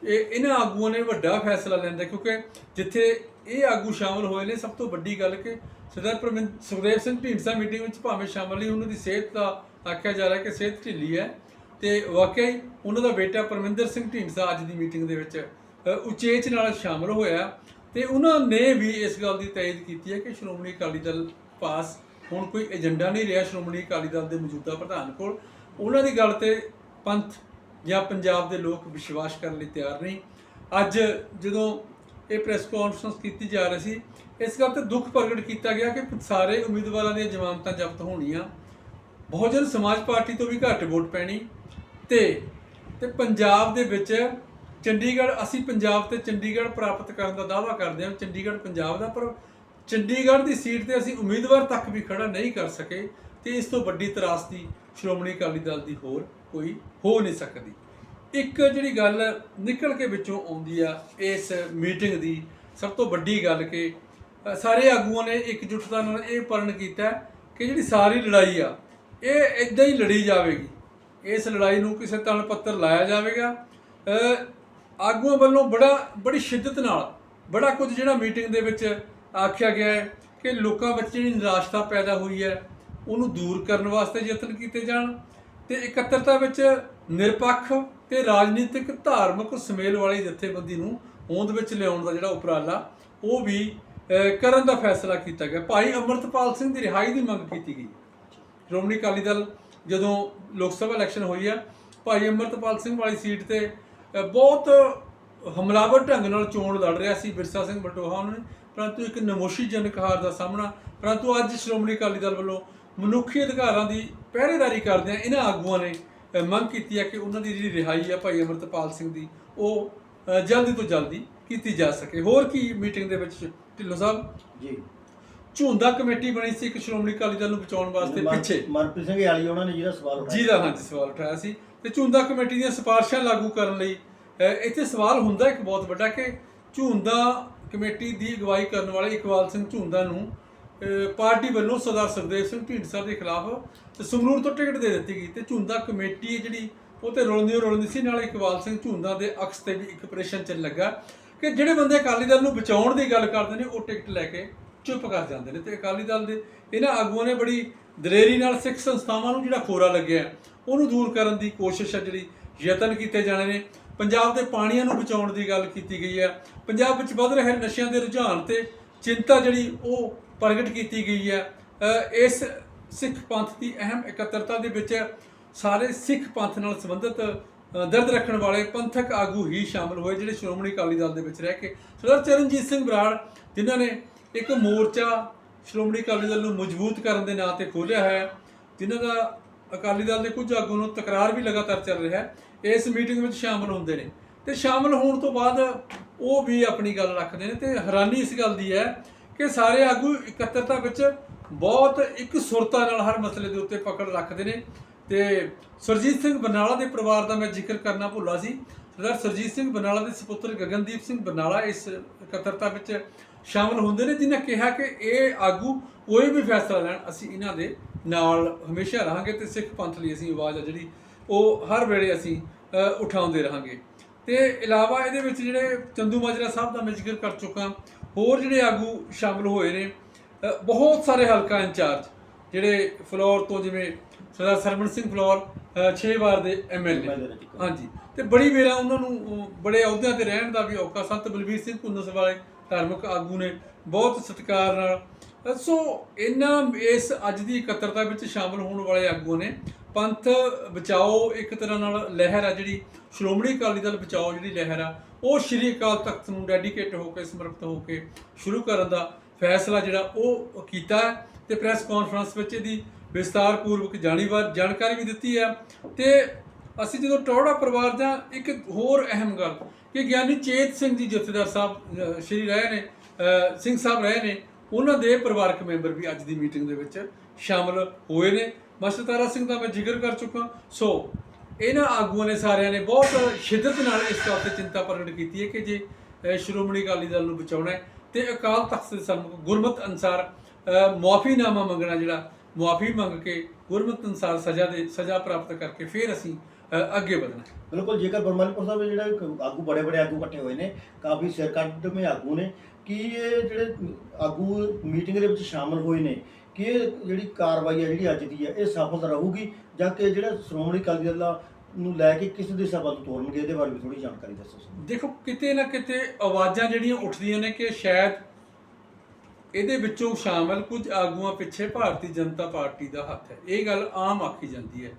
Speaker 2: ਇਹ, ਇਹਨਾਂ ਆਗੂਆਂ ਨੇ ਵੱਡਾ ਫੈਸਲਾ ਲੈਂਦਾ, ਕਿਉਂਕਿ ਜਿੱਥੇ ਇਹ ਆਗੂ ਸ਼ਾਮਲ ਹੋਏ ਨੇ, ਸਭ ਤੋਂ ਵੱਡੀ ਗੱਲ ਕਿ ਸਰਦਾਰ ਪ੍ਰਮਿੰ- ਸੁਖਦੇਵ ਸਿੰਘ ਢੀਂਡਸਾ ਮੀਟਿੰਗ ਵਿੱਚ ਭਾਵੇਂ ਸ਼ਾਮਲ ਨਹੀਂ, ਉਹਨਾਂ ਦੀ ਸਿਹਤ ਦਾ ਆਖਿਆ ਜਾ ਰਿਹਾ ਕਿ ਸਿਹਤ ਢਿੱਲੀ ਹੈ। ਤੇ ਹੀ ਉਹਨਾਂ ਦਾ ਬੇਟਾ ਪਰਮਿੰਦਰ ਸਿੰਘ ਢੀਂਡਸਾ ਅੱਜ ਦੀ ਮੀਟਿੰਗ ਦੇ ਵਿੱਚ ਉਚੇਚ ਨਾਲ ਸ਼ਾਮਲ ਹੋਇਆ ਤੇ ਉਹਨਾਂ ਨੇ ਵੀ ਇਸ ਗੱਲ ਦੀ ਤਾਇਦ ਕੀਤੀ ਹੈ ਕਿ ਸ਼੍ਰੋਮਣੀ ਅਕਾਲੀ ਦਲ ਪਾਸ ਹੁਣ ਕੋਈ ਏਜੰਡਾ ਨਹੀਂ ਰਿਹਾ ਸ਼੍ਰੋਮਣੀ ਅਕਾਲੀ ਦਲ ਦੇ ਮੌਜੂਦਾ ਪ੍ਰਧਾਨ ਕੋਲ। ਉਹਨਾਂ ਦੀ ਗੱਲ ਤੇ ਪੰਥ ਜਾਂ ਪੰਜਾਬ ਦੇ ਲੋਕ ਵਿਸ਼ਵਾਸ ਕਰਨ ਲਈ ਤਿਆਰ ਨਹੀਂ। ਅੱਜ ਜਦੋਂ ਇਹ ਪ੍ਰੈਸ ਕਾਨਫਰੰਸ ਕੀਤੀ ਜਾ ਰਹੀ ਸੀ, ਇਸ ਗੱਲ ਤੇ ਦੁੱਖ ਪ੍ਰਗਟ ਕੀਤਾ ਗਿਆ ਕਿ ਸਾਰੇ ਉਮੀਦਵਾਰਾਂ ਦੀਆਂ ਜ਼ਮਾਨਤਾਂ ਜ਼ਬਤ ਹੋਣੀਆਂ। ਬਹੁਜਨ ਸਮਾਜ ਪਾਰਟੀ ਤੋਂ ਵੀ ਘੱਟ ਵੋਟ ਪੈਣੀ ਤੇ ਤੇ ਪੰਜਾਬ ਦੇ ਵਿੱਚ ਚੰਡੀਗੜ੍ਹ, ਅਸੀਂ ਪੰਜਾਬ ਤੇ ਚੰਡੀਗੜ੍ਹ ਪ੍ਰਾਪਤ ਕਰਨ ਦਾ ਦਾਅਵਾ ਕਰਦੇ ਹਾਂ, ਚੰਡੀਗੜ੍ਹ ਪੰਜਾਬ ਦਾ, ਪਰ ਚੰਡੀਗੜ੍ਹ ਦੀ ਸੀਟ ਤੇ ਅਸੀਂ ਉਮੀਦਵਾਰ ਤੱਕ ਵੀ ਖੜਾ ਨਹੀਂ ਕਰ ਸਕੇ ਤੇ ਇਸ ਤੋਂ ਵੱਡੀ ਤਰਾਸਦੀ ਸ਼੍ਰੋਮਣੀ ਅਕਾਲੀ ਦਲ ਦੀ ਹੋਰ ਕੋਈ ਹੋ ਨਹੀਂ ਸਕਦੀ। ਇੱਕ ਜਿਹੜੀ ਗੱਲ ਨਿਕਲ ਕੇ ਵਿੱਚੋਂ ਆਉਂਦੀ ਆ, ਇਸ ਮੀਟਿੰਗ ਦੀ ਸਭ ਤੋਂ ਵੱਡੀ ਗੱਲ ਕਿ ਸਾਰੇ ਆਗੂਆਂ ਨੇ ਇਕਜੁੱਟਤਾ ਨਾਲ ਇਹ ਪਰਨ ਕੀਤਾ ਕਿ ਜਿਹੜੀ ਸਾਰੀ ਲੜਾਈ ਆ, ਇਹ ਇਦਾਂ ਹੀ ਲੜੀ ਜਾਵੇਗੀ। ਇਸ ਲੜਾਈ ਨੂੰ ਕਿਸੇ ਤਲ ਪੱਤਰ ਲਾਇਆ ਜਾਵੇਗਾ। ਆਗੂਆਂ ਵੱਲੋਂ ਬੜਾ, ਬੜੀ ਸ਼ਿੱਦਤ ਨਾਲ, ਬੜਾ ਕੁਝ ਜਿਹੜਾ ਮੀਟਿੰਗ ਦੇ ਵਿੱਚ ਆਖਿਆ ਗਿਆ ਹੈ ਕਿ ਲੋਕਾਂ ਵਿੱਚ ਜਿਹੜੀ ਨਿਰਾਸ਼ਤਾ ਪੈਦਾ ਹੋਈ ਹੈ, ਉਹਨੂੰ ਦੂਰ ਕਰਨ ਵਾਸਤੇ ਯਤਨ ਕੀਤੇ ਜਾਣ ਤੇ ਇਕੱਤਰਤਾ ਵਿੱਚ ਨਿਰਪੱਖ ਤੇ ਰਾਜਨੀਤਿਕ ਧਾਰਮਿਕ ਸੁਮੇਲ ਵਾਲੀ ਜਥੇਬੰਦੀ ਨੂੰ ਹੋਂਦ ਵਿੱਚ ਲਿਆਉਣ ਦਾ ਜਿਹੜਾ ਉਪਰਾਲਾ, ਉਹ ਵੀ ਕਰਨ ਦਾ ਫੈਸਲਾ ਕੀਤਾ ਗਿਆ। ਭਾਈ ਅਮਰਤਪਾਲ ਸਿੰਘ ਦੀ ਰਿਹਾਈ ਦੀ ਮੰਗ ਕੀਤੀ ਗਈ। ਸ਼੍ਰੋਮਣੀ ਅਕਾਲੀ ਦਲ ਜਦੋਂ ਲੋਕ ਸਭਾ ਇਲੈਕਸ਼ਨ ਹੋਈ ਆ, ਭਾਈ ਅਮਰਤਪਾਲ ਸਿੰਘ ਵਾਲੀ ਸੀਟ ਤੇ ਬਹੁਤ ਹਮਲਾਵਰ ਢੰਗ ਨਾਲ ਚੋਣ ਲੜ ਰਿਹਾ ਸੀ ਬਿਰਸਾ ਸਿੰਘ ਬਟੋਹਾ ਉਹਨਾਂ ਨੇ, ਪਰੰਤੂ ਇੱਕ ਨਮੋਸ਼ੀਜਨਕ ਹਾਰ ਦਾ ਸਾਹਮਣਾ, ਪਰੰਤੂ ਅੱਜ ਸ਼੍ਰੋਮਣੀ ਅਕਾਲੀ ਦਲ ਵੱਲੋਂ ਮਨੁੱਖੀ ਅਧਿਕਾਰਾਂ ਦੀ ਪਹਿਰੇਦਾਰੀ ਕਰਦਿਆਂ ਇਹਨਾਂ ਆਗੂਆਂ ਨੇ ਮੰਗ ਕੀਤੀ ਹੈ ਕਿ ਉਹਨਾਂ ਦੀ ਜਿਹੜੀ ਰਿਹਾਈ ਹੈ ਭਾਈ ਅਮਰਤਪਾਲ ਸਿੰਘ ਦੀ, ਉਹ ਜਲਦੀ ਤੋਂ ਜਲਦੀ ਕੀਤੀ ਜਾ ਸਕੇ। ਹੋਰ ਕੀ ਮੀਟਿੰਗ ਦੇ ਵਿੱਚ ਢਿੱਲੋਂ ਸਾਹਿਬ?
Speaker 1: ਜੀ।
Speaker 2: ਝੁੰਦਾ ਕਮੇਟੀ ਬਣੀ ਸੀ ਇੱਕ ਸ਼੍ਰੋਮਣੀ ਅਕਾਲੀ ਦਲ ਨੂੰ ਬਚਾਉਣ ਵਾਸਤੇ
Speaker 1: ਮਨ-
Speaker 2: ਪਿੱਛੇ।
Speaker 1: ਮਨਪ੍ਰੀਤ ਸਿੰਘ ਯਾਲੀ ਉਹਨਾਂ ਨੇ ਜਿਹੜਾ ਸਵਾਲ ਉਠਾਇਆ।
Speaker 2: ਜਿਹਦਾ ਹਾਂਜੀ ਸਵਾਲ ਉਠਾਇਆ ਸੀ। ਤੇ ਝੁੰਦਾ ਕਮੇਟੀ ਦੀਆਂ ਸਿਫਾਰਸ਼ਾਂ ਲਾਗੂ ਕਰਨ ਲਈ ਅਹ, ਇੱਥੇ ਸਵਾਲ ਹੁੰਦਾ ਇੱਕ ਬਹੁਤ ਵੱਡਾ ਕਿ ਝੁੰਦਾ ਕਮੇਟੀ ਦੀ ਅਗਵਾਈ ਕਰਨ ਵਾਲੇ ਇਕਬਾਲ ਸਿੰਘ ਝੁੰਦਾ ਨੂੰ ਅਹ, ਪਾਰਟੀ ਵੱਲੋਂ ਸਰਦਾਰ ਸੁਖਦੇਵ ਸਿੰਘ ਢੀਂਡਸਾ ਦੇ ਖਿਲਾਫ ਸੰਗਰੂਰ ਤੋਂ ਟਿਕਟ ਦੇ ਦਿੱਤੀ ਗਈ। ਤੇ ਝੁੰਦਾ ਕਮੇਟੀ ਹੈ ਜਿਹੜੀ ਉਹ ਤੇ ਰੋਲਦੀ ਓ ਰੋਲਦੀ ਸੀ ਨਾਲ ਇਕਬਾਲ ਸਿੰਘ ਝੁੰਦਾ ਦੇ ਅਕਸ ਤੇ ਵੀ ਇੱਕ ਆਪਰੇਸ਼ਨ ਚੱਲ ਲੱਗਾ ਕਿ ਜਿਹੜੇ ਬੰਦੇ ਅਕਾਲੀ ਦਲ ਨੂੰ ਬਚਾਉਣ ਦੀ ਗੱਲ ਕਰਦੇ ਨੇ ਉਹ ਟਿਕਟ ਲੈ ਕੇ ਚੁੱਪ ਕਰ ਜਾਂਦੇ ਨੇ ਤੇ ਅਕਾਲੀ ਦਲ ਦੇ ਇਹਨਾਂ ਆਗੂਆਂ ਨੇ ਬੜੀ ਦਲੇਰੀ ਨਾਲ ਸਿੱਖ ਸੰਸਥਾਵਾਂ ਨੂੰ ਜਿਹੜਾ ਖੋਰਾ ਲੱਗਿਆ, ਉਹਨੂੰ ਦੂਰ ਕਰਨ ਦੀ ਕੋਸ਼ਿਸ਼ ਹੈ ਜਿਹੜੀ ਯਤਨ ਕੀਤੇ ਜਾਣੇ ਨੇ। ਪੰਜਾਬ ਦੇ ਪਾਣੀਆਂ ਨੂੰ ਬਚਾਉਣ ਦੀ ਗੱਲ ਕੀਤੀ ਗਈ ਹੈ। ਪੰਜਾਬ ਵਿੱਚ ਵੱਧ ਰਹੇ ਨਸ਼ਿਆਂ ਦੇ ਰੁਝਾਨ ਤੇ ਚਿੰਤਾ ਜਿਹੜੀ ਉਹ ਪ੍ਰਗਟ ਕੀਤੀ ਗਈ ਹੈ। ਇਸ ਸਿੱਖ ਪੰਥ ਦੀ ਅਹਿਮ ਇਕੱਤਰਤਾ ਦੇ ਵਿੱਚ ਸਾਰੇ ਸਿੱਖ ਪੰਥ ਨਾਲ ਸੰਬੰਧਿਤ ਦਰਦ ਰੱਖਣ ਵਾਲੇ ਪੰਥਕ ਆਗੂ ਹੀ ਸ਼ਾਮਲ ਹੋਏ, ਜਿਹੜੇ ਸ਼੍ਰੋਮਣੀ ਅਕਾਲੀ ਦਲ ਦੇ ਵਿੱਚ ਰਹਿ ਕੇ। ਸਰਦਾਰ ਚਰਨਜੀਤ ਸਿੰਘ ਬਰਾੜ, ਜਿਨ੍ਹਾਂ ਨੇ ਇੱਕ ਮੋਰਚਾ ਸ਼੍ਰੋਮਣੀ ਅਕਾਲੀ ਦਲ ਨੂੰ ਮਜ਼ਬੂਤ ਕਰਨ ਦੇ ਨਾਂ ਤੇ ਖੋਲ੍ਹਿਆ ਹੈ, ਜਿਨ੍ਹਾਂ ਦਾ ਅਕਾਲੀ ਦਲ ਦੇ ਕੁਝ ਆਗੂ ਨੂੰ ਤਕਰਾਰ ਵੀ ਲਗਾਤਾਰ ਚੱਲ ਰਿਹਾ ਹੈ, ਇਸ ਮੀਟਿੰਗ ਵਿੱਚ ਸ਼ਾਮਲ ਹੁੰਦੇ ਨੇ। ਤੇ ਸ਼ਾਮਲ ਹੋਣ ਤੋਂ ਬਾਅਦ ਉਹ ਵੀ ਆਪਣੀ ਗੱਲ ਰੱਖਦੇ ਨੇ ਤੇ ਹੈਰਾਨੀ ਇਸ ਗੱਲ ਦੀ ਹੈ ਕਿ ਸਾਰੇ ਆਗੂ ਇਕੱਤਰਤਾ ਵਿੱਚ ਬਹੁਤ ਇੱਕ ਸੁਰਤਾ ਨਾਲ ਹਰ ਮਸਲੇ ਦੇ ਉੱਤੇ ਪਕੜ ਰੱਖਦੇ ਨੇ। ਤੇ ਸਰਜੀਤ ਸਿੰਘ ਬਰਨਾਲਾ ਦੇ ਪਰਿਵਾਰ ਦਾ ਮੈਂ ਜ਼ਿਕਰ ਕਰਨਾ ਭੁੱਲਾ ਸੀ। ਸਰਦਾਰ ਸਰਜੀਤ ਸਿੰਘ ਬਰਨਾਲਾ ਦੇ ਸੁਪੁੱਤਰ ਗਗਨਦੀਪ ਸਿੰਘ ਬਰਨਾਲਾ ਇਸ ਇਕੱਤਰਤਾ ਵਿੱਚ ਸ਼ਾਮਲ ਹੁੰਦੇ ਨੇ ਜਿਨ੍ਹਾਂ ਕਿਹਾ ਕਿ ਇਹ ਆਗੂ ਕੋਈ ਵੀ ਫੈਸਲਾ ਲੈਣ ਅਸੀਂ ਇਹਨਾਂ ਦੇ ਨਾਲ ਹਮੇਸ਼ਾ ਰਹਾਂਗੇ ਤੇ ਸਿੱਖ ਪੰਥ ਲਈ ਅਸੀਂ ਆਵਾਜ਼ ਆ ਜਿਹੜੀ ਉਹ ਹਰ ਵੇਲੇ ਅਸੀਂ ਉਠਾਉਂਦੇ ਰਹਾਂਗੇ। ਤੇ ਇਲਾਵਾ ਇਹਦੇ ਵਿੱਚ ਜਿਹੜੇ ਚੰਦੂ ਮਾਜਰਾ ਸਾਹਿਬ ਦਾ ਮੈਂ ਜ਼ਿਕਰ ਕਰ ਚੁੱਕਾ ਹੋਰ ਜਿਹੜੇ ਆਗੂ ਸ਼ਾਮਲ ਹੋਏ ਨੇ ਬਹੁਤ ਸਾਰੇ ਹਲਕਾ ਇੰਚਾਰਜ ਜਿਹੜੇ ਫਲੋਰ ਤੋਂ ਜਿਵੇਂ ਸਰਦਾਰ ਸਰਵਣ ਸਿੰਘ ਫਲੋਰ 6 ਵਾਰ ਦੇ ਐਮਐਲਏ। ਹਾਂਜੀ। ਤੇ ਬੜੀ ਵੇਰਾ ਉਹਨਾਂ ਨੂੰ ਬੜੇ ਅਹੁਦਿਆਂ ਤੇ ਰਹਿਣ ਦਾ ਵੀ ਔਕਾ। ਸੰਤ ਬਲਬੀਰ ਸਿੰਘ ਕੁੰਨਸ ਵਾਲੇ ਧਾਰਮਿਕ ਆਗੂ ਨੇ ਬਹੁਤ ਸਤਿਕਾਰ ਨਾਲ। ਸੋ ਇਹਨਾਂ ਇਸ ਅੱਜ ਦੀ ਇਕੱਤਰਤਾ ਵਿੱਚ ਸ਼ਾਮਲ ਹੋਣ ਵਾਲੇ ਆਗੂਆਂ ਨੇ ਪੰਥ ਬਚਾਓ ਇੱਕ ਤਰ੍ਹਾਂ ਨਾਲ ਲਹਿਰ ਆ ਜਿਹੜੀ ਸ਼੍ਰੋਮਣੀ ਅਕਾਲੀ ਦਲ ਬਚਾਓ ਜਿਹੜੀ ਲਹਿਰ ਆ, ਉਹ ਸ਼੍ਰੀ ਅਕਾਲ ਤਖਤ ਨੂੰ ਡੈਡੀਕੇਟ ਹੋ ਕੇ ਸਮਰਪਿਤ ਹੋ ਕੇ ਸ਼ੁਰੂ ਕਰਨ ਦਾ ਫੈਸਲਾ ਜਿਹੜਾ ਉਹ ਕੀਤਾ ਹੈ ਤੇ ਪ੍ਰੈਸ ਕਾਨਫਰੰਸ ਵਿੱਚ ਇਹਦੀ ਵਿਸਤਾਰ ਪੂਰਵਕ ਜਾਣੀਵਾਰ ਜਾਣਕਾਰੀ ਵੀ ਦਿੱਤੀ ਹੈ। ਤੇ ਅਸੀਂ ਜਦੋਂ ਟੋੜਾ ਪਰਿਵਾਰ ਦਾ ਇੱਕ ਹੋਰ ਅਹਿਮ ਗੱਲ ਕਿ ਗਿਆਨੀ ਚੇਤ ਸਿੰਘ ਜੀ ਜਥੇਦਾਰ ਸਾਹਿਬ ਸ਼੍ਰੀ ਰਹੇ ਨੇ ਸਿੰਘ ਸਾਹਿਬ ਰਹੇ ਨੇ, ਉਹਨਾਂ ਦੇ ਪਰਿਵਾਰਕ ਮੈਂਬਰ ਵੀ ਅੱਜ ਦੀ ਮੀਟਿੰਗ ਦੇ ਵਿੱਚ ਸ਼ਾਮਲ ਹੋਏ ਨੇ। ਮਾਸਟਰ ਤਾਰਾ ਸਿੰਘ ਦਾ ਮੈਂ ਜ਼ਿਕਰ ਕਰ ਚੁੱਕਾ। ਸੋ, ਇਹਨਾਂ ਆਗੂਆਂ ਨੇ ਸਾਰਿਆਂ ਨੇ ਬਹੁਤ ਸ਼ਿੱਦਤ ਨਾਲ ਇਸ ਗੱਲ ਤੇ ਚਿੰਤਾ ਪ੍ਰਗਟ ਕੀਤੀ ਹੈ ਕਿ ਜੇ ਸ਼੍ਰੋਮਣੀ ਅਕਾਲੀ ਦਲ ਨੂੰ ਬਚਾਉਣਾ ਹੈ, ਤੇ ਅਕਾਲ ਤਖਤ ਦੇ ਸਨਮੁਖ ਗੁਰਮਤ ਅਨਸਾਰ ਮੁਆਫੀਨਾਮਾ ਮੰਗਣਾ ਜਿਹੜਾ, ਮੁਆਫੀ ਮੰਗ ਕੇ ਗੁਰਮਤ ਅਨਸਾਰ ਸਜ਼ਾ ਦੇ, ਸਜ਼ਾ ਪ੍ਰਾਪਤ ਕਰਕੇ ਫਿਰ ਅਸੀਂ ਅ, ਅੱਗੇ ਵਧਣਾ ਹੈ।
Speaker 1: ਬਿਲਕੁਲ ਜੇਕਰ ਬਰਮਾਲੀਪੁਰ ਸਾਹਿਬ ਦੇ ਜਿਹੜੇ ਆਗੂ ਬੜੇ ਬੜੇ ਆਗੂ ਇਕੱਠੇ ਹੋਏ ਨੇ ਕਾਫੀ ਸਿਰ ਕੱਢਵੇਂ ਆਗੂ ਨੇ ਕਿ ਇਹ ਜਿਹੜੇ ਆਗੂ ਮੀਟਿੰਗ ਦੇ ਵਿੱਚ ਸ਼ਾਮਲ ਹੋਏ ਨੇ ਕਿ ਇਹ ਜਿਹੜੀ ਕਾਰਵਾਈ ਹੈ ਜਿਹੜੀ ਅੱਜ ਦੀ ਹੈ ਇਹ ਸਫਲ ਰਹੂਗੀ ਜਾਂ ਕਿ ਜਿਹੜਾ ਸ਼੍ਰੋਮਣੀ ਅਕਾਲੀ ਦਲ ਨੂੰ ਲੈ ਕੇ ਕਿਸ ਦਿਸ਼ਾ ਵੱਲ ਤੋਰਨਗੇ ਇਹਦੇ ਬਾਰੇ ਵੀ ਥੋੜੀ ਜਾਣਕਾਰੀ ਦੱਸੋ ਸਾਨੂੰ।
Speaker 2: ਦੇਖੋ ਕਿਤੇ ਨਾ ਕਿਤੇ ਆਵਾਜ਼ਾਂ ਜਿਹੜੀਆਂ ਉੱਠਦੀਆਂ ਨੇ ਕਿ ਸ਼ਾਇਦ ਇਹਦੇ ਵਿੱਚੋਂ ਸ਼ਾਮਲ ਕੁਝ ਆਗੂਆਂ ਪਿੱਛੇ ਭਾਰਤੀ ਜਨਤਾ ਪਾਰਟੀ ਦਾ ਹੱਥ ਹੈ ਇਹ ਗੱਲ ਆਮ ਆਖੀ ਜਾਂਦੀ ਹੈ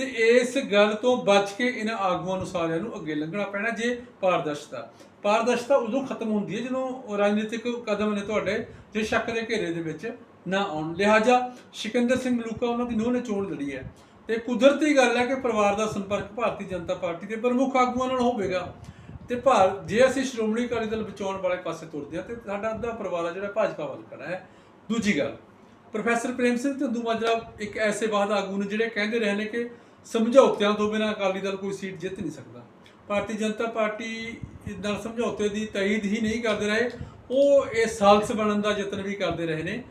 Speaker 2: ਤੇ ਇਸ ਗੱਲ ਤੋਂ ਬਚ ਕੇ ਇਹਨਾਂ ਆਗੂਆਂ ਨੂੰ ਸਾਰਿਆਂ ਨੂੰ ਅੱਗੇ ਲੰਘਣਾ ਪੈਣਾ ਜੇ ਪਾਰਦਰਸ਼ਤਾ। ਪਾਰਦਰਸ਼ਤਾ ਉਦੋਂ ਖਤਮ ਹੁੰਦੀ ਹੈ ਜਦੋਂ ਰਾਜਨੀਤਿਕ ਕਦਮ ਨੇ ਤੁਹਾਡੇ ਜੇ ਸ਼ੱਕ ਦੇ ਘੇਰੇ ਦੇ ਵਿੱਚ ਨਾ ਆਉਣ। ਲਿਹਾਜ਼ਾ ਸਿਕੰਦਰ ਸਿੰਘ ਮਲੂਕਾ ਉਹਨਾਂ ਦੀ ਨੂੰਹ ਨੇ ਚੋਣ ਲੜੀ ਹੈ। ਤੇ ਕੁਦਰਤੀ ਗੱਲ ਹੈ ਕਿ ਪਰਿਵਾਰ ਦਾ ਸੰਪਰਕ ਭਾਰਤੀ ਜਨਤਾ ਪਾਰਟੀ ਦੇ ਪ੍ਰਮੁੱਖ ਆਗੂਆਂ ਨਾਲ ਹੋਵੇਗਾ। ਤੇ ਭਾਰ ਜੇ ਅਸੀਂ ਸ਼੍ਰੋਮਣੀ ਅਕਾਲੀ ਦਲ ਬਚਾਉਣ ਵਾਲੇ ਪਾਸੇ ਤੁਰਦੇ ਹਾਂ ਤੇ ਸਾਡਾ ਅੱਧਾ ਪਰਿਵਾਰ ਆ ਜਿਹੜਾ ਭਾਜਪਾ ਵੱਲ ਖੜਾ ਹੈ। ਦੂਜੀ ਗੱਲ, ਪ੍ਰੋਫੈਸਰ ਪ੍ਰੇਮ ਸਿੰਘ ਧੰਦੂਮਾਜਰਾ ਇੱਕ ਐਸੇ ਬਾਦ ਆਗੂ ਨੇ ਜਿਹੜੇ ਕਹਿੰਦੇ ਰਹੇ ਨੇ ਕਿ ਸਮਝੌਤਿਆਂ ਤੋਂ ਬਿਨਾਂ ਅਕਾਲੀ ਦਲ ਕੋਈ ਸੀਟ ਜਿੱਤ ਨਹੀਂ ਸਕਦਾ। ਭਾਰਤੀ ਜਨਤਾ ਪਾਰਟੀ ਨਾਲ ਸਮਝੌਤੇ ਦੀ ਤਾਈਦ ਹੀ ਨਹੀਂ ਕਰਦੇ ਰਹੇ, ਉਹ ਇਹ ਸਾਲਸ ਬਣਨ ਦਾ ਯਤਨ ਵੀ ਕਰਦੇ ਰਹੇ ਨੇ।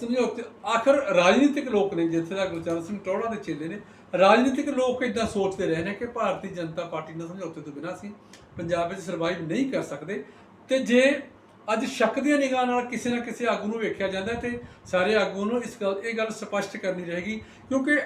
Speaker 2: ਸਮਝੌਤੇ, ਆਖਰ ਰਾਜਨੀਤਿਕ ਲੋਕ ਨੇ ਜਿੱਥੇ ਦਾ ਗੁਰਚਰਨ ਸਿੰਘ ਟੋੜਾ ਦੇ ਚੇਲੇ ਨੇ, ਰਾਜਨੀਤਿਕ ਲੋਕ ਇਦਾਂ ਸੋਚਦੇ ਰਹੇ ਨੇ ਕਿ ਭਾਰਤੀ ਜਨਤਾ ਪਾਰਟੀ ਨਾਲ ਸਮਝੌਤੇ ਤੋਂ ਬਿਨਾਂ ਅਸੀਂ ਪੰਜਾਬ ਵਿੱਚ ਸਰਵਾਈਵ ਨਹੀਂ ਕਰ ਸਕਦੇ। ਤੇ ਜੇ ਅੱਜ ਸ਼ੱਕ ਦੀਆਂ ਨਿਗਾਹ ਨਾਲ ਕਿਸੇ ਨਾ ਕਿਸੇ ਆਗੂ ਨੂੰ ਵੇਖਿਆ ਜਾਂਦਾ ਹੈ ਤੇ ਸਾਰੇ ਆਗੂ ਨੂੰ ਇਸ ਗੱਲ, ਇਹ ਗੱਲ ਸਪਸ਼ਟ ਕਰਨੀ ਰਹੇਗੀ, ਕਿਉਂਕਿ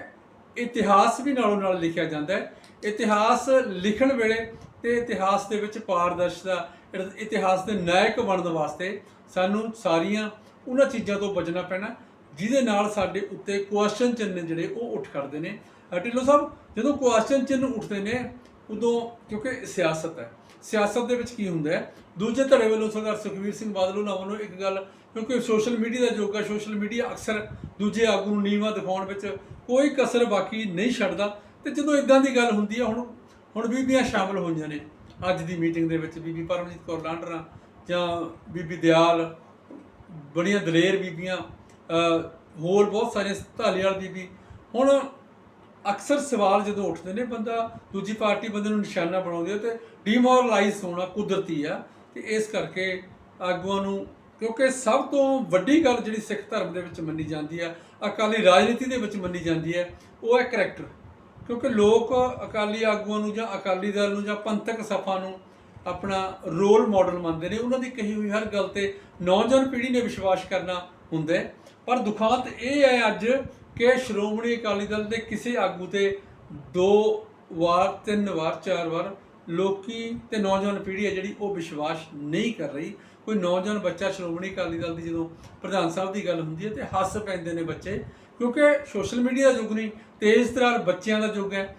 Speaker 2: ਇਤਿਹਾਸ ਵੀ ਨਾਲੋਂ ਨਾਲ ਲਿਖਿਆ ਜਾਂਦਾ ਹੈ। ਇਤਿਹਾਸ ਲਿਖਣ ਵੇਲੇ ਤੇ ਇਤਿਹਾਸ ਦੇ ਵਿੱਚ ਪਾਰਦਰਸ਼ਤਾ ਇਤਿਹਾਸ ਦੇ ਨਾਇਕ ਬਣਨ ਵਾਸਤੇ ਸਾਨੂੰ ਸਾਰੀਆਂ ਉਹਨਾਂ ਚੀਜ਼ਾਂ ਤੋਂ ਬਚਣਾ ਪੈਣਾ, ਜਿਹਦੇ ਨਾਲ ਸਾਡੇ ਉੱਤੇ ਕੁਐਸਚਨ ਚਿੰਨ੍ਹ ਜਿਹੜੇ ਉਹ ਉੱਠ ਕਰਦੇ ਨੇ। ਅਹ ਢਿੱਲੋਂ ਸਾਹਿਬ, ਜਦੋਂ ਕੁਐਸਚਨ ਚਿੰਨ੍ਹ ਉੱਠਦੇ ਨੇ, ਉਦੋਂ ਕਿਉਂਕਿ ਸਿਆਸਤ ਹੈ ਸਿਆਸਤ ਦੇ ਵਿੱਚ ਕੀ ਹੁੰਦਾ ਹੈ? ਦੂਜੇ ਧੜੇ ਵੱਲੋਂ ਸਰਦਾਰ ਸੁਖਵੀਰ ਸਿੰਘ ਬਾਦਲ ਉਹਨਾਂ ਵੱਲੋਂ ਇੱਕ ਗੱਲ, ਕਿਉਂਕਿ ਸੋਸ਼ਲ ਮੀਡੀਆ ਦਾ ਯੁੱਗ ਹੈ, ਸੋਸ਼ਲ ਮੀਡੀਆ ਅਕਸਰ ਦੂਜੇ ਆਗੂ ਨੂੰ ਨੀਵਾ ਦਿਖਾਉਣ ਵਿੱਚ ਕੋਈ ਕਸਰ ਬਾਕੀ ਨਹੀਂ ਛੱਡਦਾ। ਤੇ ਜਦੋਂ ਇਦਾਂ ਦੀ ਗੱਲ ਹੁੰਦੀ ਹੈ, ਹੁਣ ਹੁਣ ਬੀਬੀਆਂ ਸ਼ਾਮਲ ਹੋਈਆਂ ਨੇ। ਅੱਜ ਦੀ ਮੀਟਿੰਗ ਦੇ ਵਿੱਚ ਬੀਬੀ ਪਰਮਜੀਤ ਕੌਰ ਲਾਂਡਰਾ ਜਾਂ ਬੀਬੀ ਦਿਆਲ, ਬੜੀਆਂ ਦਲੇਰ ਬੀਬੀਆਂ ਹੋਰ ਬਹੁਤ ਸਾਰੇ ਧਾਲੀਵਾਲ ਬੀਬੀ। ਹੁਣ ਅਕਸਰ ਸਵਾਲ ਜਦੋਂ ਉੱਠਦੇ ਨੇ ਬੰਦਾ, ਦੂਜੀ ਪਾਰਟੀ ਬੰਦੇ ਨੂੰ ਨਿਸ਼ਾਨਾ ਬਣਾਉਂਦੀ ਹੈ ਤੇ ਡੀਮੋਰਲਾਈਜ਼ ਹੋਣਾ ਕੁਦਰਤੀ ਆ ਤੇ ਇਸ ਕਰਕੇ ਆਗੂਆਂ ਨੂੰ, ਕਿਉਂਕਿ ਸਭ ਤੋਂ ਵੱਡੀ ਗੱਲ ਜਿਹੜੀ ਸਿੱਖ ਧਰਮ ਦੇ ਵਿੱਚ ਮੰਨੀ ਜਾਂਦੀ ਹੈ ਅਕਾਲੀ ਰਾਜਨੀਤੀ ਦੇ ਵਿੱਚ ਮੰਨੀ ਜਾਂਦੀ ਹੈ ਉਹ ਹੈ ਕਰੈਕਟਰ ਕਿਉਂਕਿ ਲੋਕ ਅਕਾਲੀ ਆਗੂਆਂ ਨੂੰ ਜਾਂ ਅਕਾਲੀ ਦਲ ਨੂੰ ਜਾਂ ਪੰਥਕ ਸਫਾ ਨੂੰ ਆਪਣਾ ਰੋਲ ਮਾਡਲ ਮੰਨਦੇ ਨੇ, ਉਹਨਾਂ ਦੀ ਕਹੀ ਹੋਈ ਹਰ ਗੱਲ ਤੇ ਨੌਜਵਾਨ ਪੀੜ੍ਹੀ ਨੇ ਵਿਸ਼ਵਾਸ ਕਰਨਾ ਹੁੰਦਾ ਪਰ ਦੁਖਾਂਤ ਇਹ ਹੈ ਅੱਜ ਕਿ ਸ਼੍ਰੋਮਣੀ ਅਕਾਲੀ ਦਲ ਦੇ ਕਿਸੇ ਆਗੂ ਤੇ ਦੋ ਵਾਰ, ਤਿੰਨ ਵਾਰ, ਚਾਰ ਵਾਰ ਲੋਕੀ ਤੇ ਨੌਜਵਾਨ ਪੀੜ੍ਹੀ ਹੈ ਜਿਹੜੀ ਉਹ ਵਿਸ਼ਵਾਸ ਨਹੀਂ ਕਰ ਰਹੀ। ਕੋਈ ਨੌਜਵਾਨ ਬੱਚਾ ਸ਼੍ਰੋਮਣੀ ਅਕਾਲੀ ਦਲ ਦੀ ਜਦੋਂ ਪ੍ਰਧਾਨ ਸਾਹਿਬ ਦੀ ਗੱਲ ਹੁੰਦੀ ਹੈ ਤੇ ਹੱਸ ਪੈਂਦੇ ਨੇ ਬੱਚੇ, ਕਿਉਂਕਿ ਸੋਸ਼ਲ ਮੀਡੀਆ ਦਾ ਯੁੱਗ ਨਹੀਂ, ਤੇਜ਼ ਤਰਾਰ ਬੱਚਿਆਂ ਦਾ ਯੁੱਗ ਹੈ।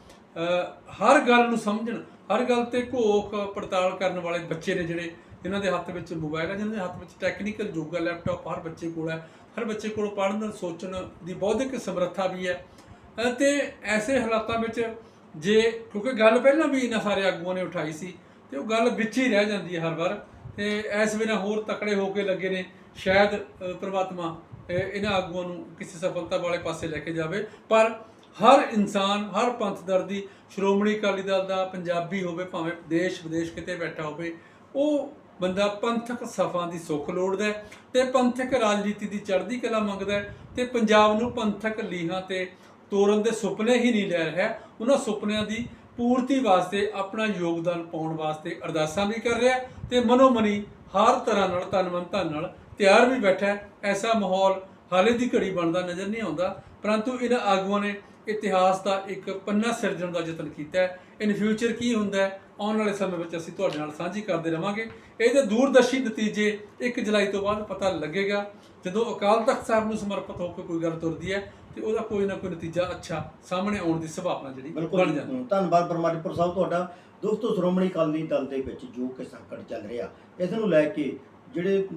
Speaker 2: ਹਰ ਗੱਲ ਨੂੰ ਸਮਝਣ, ਹਰ ਗੱਲ ਤੇ ਘੋਖ ਪੜਤਾਲ ਕਰਨ ਵਾਲੇ ਬੱਚੇ ਨੇ ਜਿਹੜੇ ਇਹਨਾਂ ਦੇ ਹੱਥ ਵਿੱਚ ਮੋਬਾਈਲ ਹੈ ਜਿਹਨਾਂ ਦੇ ਹੱਥ ਵਿੱਚ ਟੈਕਨੀਕਲ ਯੁੱਗ ਹੈ ਲੈਪਟਾਪ ਹਰ ਬੱਚੇ ਕੋਲ ਹੈ। ਹਰ ਬੱਚੇ ਕੋਲ ਪੜ੍ਹਨ ਸੋਚਣ ਦੀ ਬੌਧਿਕ ਸਮਰੱਥਾ ਵੀ ਹੈ। ਅਹ ਤੇ ਐਸੇ ਹਾਲਾਤਾਂ ਵਿੱਚ ਜੇ, ਕਿਉਂਕਿ ਗੱਲ ਪਹਿਲਾਂ ਵੀ ਇਹਨਾਂ ਸਾਰੇ ਆਗੂਆਂ ਨੇ ਉਠਾਈ ਸੀ, ਤੇ ਉਹ ਗੱਲ ਵਿੱਚ ਹੀ ਰਹਿ ਜਾਂਦੀ ਹੈ ਹਰ ਵਾਰ। ਤੇ ਇਸ ਵੇਲੇ ਹੋਰ ਤਕੜੇ ਹੋ ਕੇ ਲੱਗੇ ਨੇ, ਸ਼ਾਇਦ, ਅਹ, ਪ੍ਰਮਾਤਮਾ ਇਹਨਾਂ ਆਗੂਆਂ ਨੂੰ ਕਿਸੇ ਸਫਲਤਾ ਵਾਲੇ ਪਾਸੇ ਲੈ ਕੇ ਜਾਵੇ। ਪਰ ਹਰ ਇਨਸਾਨ, ਹਰ ਪੰਥ ਦਰਦੀ ਸ਼੍ਰੋਮਣੀ ਅਕਾਲੀ ਦਲ ਦਾ ਪੰਜਾਬੀ ਹੋਵੇ, ਭਾਵੇਂ ਦੇਸ਼ ਵਿਦੇਸ਼ ਕਿਤੇ ਬੈਠਾ ਹੋਵੇ, ਉਹ ਬੰਦਾ ਪੰਥਕ ਸਫਾਂ ਦੀ ਸੁੱਖ ਲੋੜਦਾ ਹੈ ਤੇ ਪੰਥਕ ਰਾਜਨੀਤੀ ਦੀ ਚੜ੍ਹਦੀ ਕਲਾ ਮੰਗਦਾ ਹੈ ਤੇ ਪੰਜਾਬ ਨੂੰ ਪੰਥਕ ਲੀਹਾਂ ਤੇ ਤੋਰਨ ਦੇ ਸੁਪਨੇ ਹੀ ਨਹੀਂ ਲੈ ਰਿਹਾ। ਉਹਨਾਂ ਸੁਪਨਿਆਂ ਦੀ ਪੂਰਤੀ ਵਾਸਤੇ, ਆਪਣਾ ਯੋਗਦਾਨ ਪਾਉਣ ਵਾਸਤੇ ਅਰਦਾਸਾਂ ਵੀ ਕਰ ਰਿਹਾ ਹੈ ਤੇ ਮਨੋ ਮਨੀ ਹਰ ਤਰ੍ਹਾਂ ਨਾਲ ਤਨ ਮਨ ਧਨ ਨਾਲ ਤਿਆਰ ਵੀ ਬੈਠਾ ਐਸਾ ਮਾਹੌਲ ਹਾਲੇ ਦੀ ਘੜੀ ਬਣਦਾ ਨਜ਼ਰ ਨਹੀਂ ਆਉਂਦਾ, ਪਰੰਤੂ ਇਹਨਾਂ ਆਗੂਆਂ ਨੇ ਇਤਿਹਾਸ ਦਾ ਇੱਕ ਪੰਨਾ ਸਿਰਜਣ ਦਾ ਯਤਨ ਕੀਤਾ ਹੈ। ਇਨ ਫਿਊਚਰ ਕੀ ਹੁੰਦਾ ਹੈ? ਆਉਣ ਵਾਲੇ ਸਮੇਂ ਵਿੱਚ ਅਸੀਂ ਤੁਹਾਡੇ ਨਾਲ ਸਾਂਝੀ ਕਰਦੇ ਰਵਾਂਗੇ। ਇਹਦੇ ਦੂਰਦਰਸ਼ੀ ਨਤੀਜੇ 1 ਜੁਲਾਈ ਤੋਂ ਬਾਅਦ ਪਤਾ ਲੱਗੇਗਾ। ਜਦੋਂ ਅਕਾਲ ਤਖਤ ਸਾਹਿਬ ਨੂੰ ਸਮਰਪਿਤ ਹੋ ਕੇ ਕੋਈ ਗੱਲ ਤੁਰਦੀ ਹੈ ਤੇ ਉਹਦਾ ਕੋਈ ਨਾ ਕੋਈ ਨਤੀਜਾ ਅੱਛਾ ਸਾਹਮਣੇ ਆਉਣ ਦੀ ਸੰਭਾਵਨਾ ਜਿਹੜੀ ਬਣ ਜਾਂਦੀ ਹੈ।
Speaker 1: ਧੰਨਵਾਦ ਪਰਮਾਤਮਾ ਸਾਹਿਬ ਤੁਹਾਡਾ। ਦੋਸਤੋ ਸ਼੍ਰੋਮਣੀ ਅਕਾਲੀ ਦਲ ਦੇ ਵਿੱਚ ਜੋ ਕਿ ਸੰਕਟ ਚੱਲ ਰਿਹਾ ਇਸ ਨੂੰ ਲੈ ਕੇ ਜਿਹੜੇ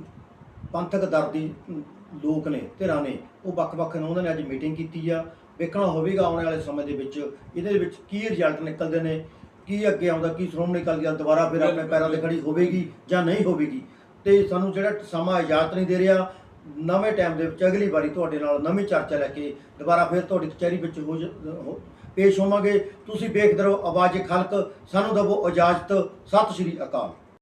Speaker 1: ਪੰਥਕ ਦਰਦੀ ਲੋਕ ਨੇ ਧਿਰਾਂ ਨੇ ਉਹ ਵੱਖ-ਵੱਖ ਨੇ ਉਹਨਾਂ ਨੇ ਅੱਜ ਮੀਟਿੰਗ ਕੀਤੀ ਆ। ਵੇਖਣਾ ਹੋਵੇਗਾ ਆਉਣ ਵਾਲੇ ਸਮੇਂ ਦੇ ਵਿੱਚ ਇਹਦੇ ਵਿੱਚ ਕੀ ਰਿਜ਼ਲਟ ਨਿਕਲਦੇ ਨੇ। ਕੀ ਅੱਗੇ ਆਉਂਦਾ ਕੀ ਸ਼੍ਰੋਮਣੀ ਅਕਾਲੀ ਦਲ ਦੁਬਾਰਾ ਫਿਰ ਆਪਣੇ ਪੈਰਾਂ ਤੇ ਖੜੀ ਹੋਵੇਗੀ ਜਾਂ ਨਹੀਂ ਹੋਵੇਗੀ। ਤੇ ਸਾਨੂੰ ਜਿਹੜਾ ਸਮਾਂ ਇਜਾਜ਼ਤ ਨਹੀਂ ਦੇ ਰਿਹਾ ਨਵੇਂ ਟਾਈਮ ਦੇ ਵਿੱਚ ਅਗਲੀ ਵਾਰੀ ਤੁਹਾਡੇ ਨਾਲ ਨਵੀਂ ਚਰਚਾ ਲੈ ਕੇ ਦੁਬਾਰਾ ਫਿਰ ਤੁਹਾਡੀ ਕਚਹਿਰੀ ਵਿੱਚ ਹੋ ਪੇਸ਼ ਹੋਵਾਂਗੇ। ਤੁਸੀਂ ਵੇਖਦੇ ਰਹੋ ਆਵਾਜ਼ ਖਲਕ ਸਾਨੂੰ ਦਵੋ ਇਜਾਜ਼ਤ। ਸਤਿ ਸ਼੍ਰੀ ਅਕਾਲ।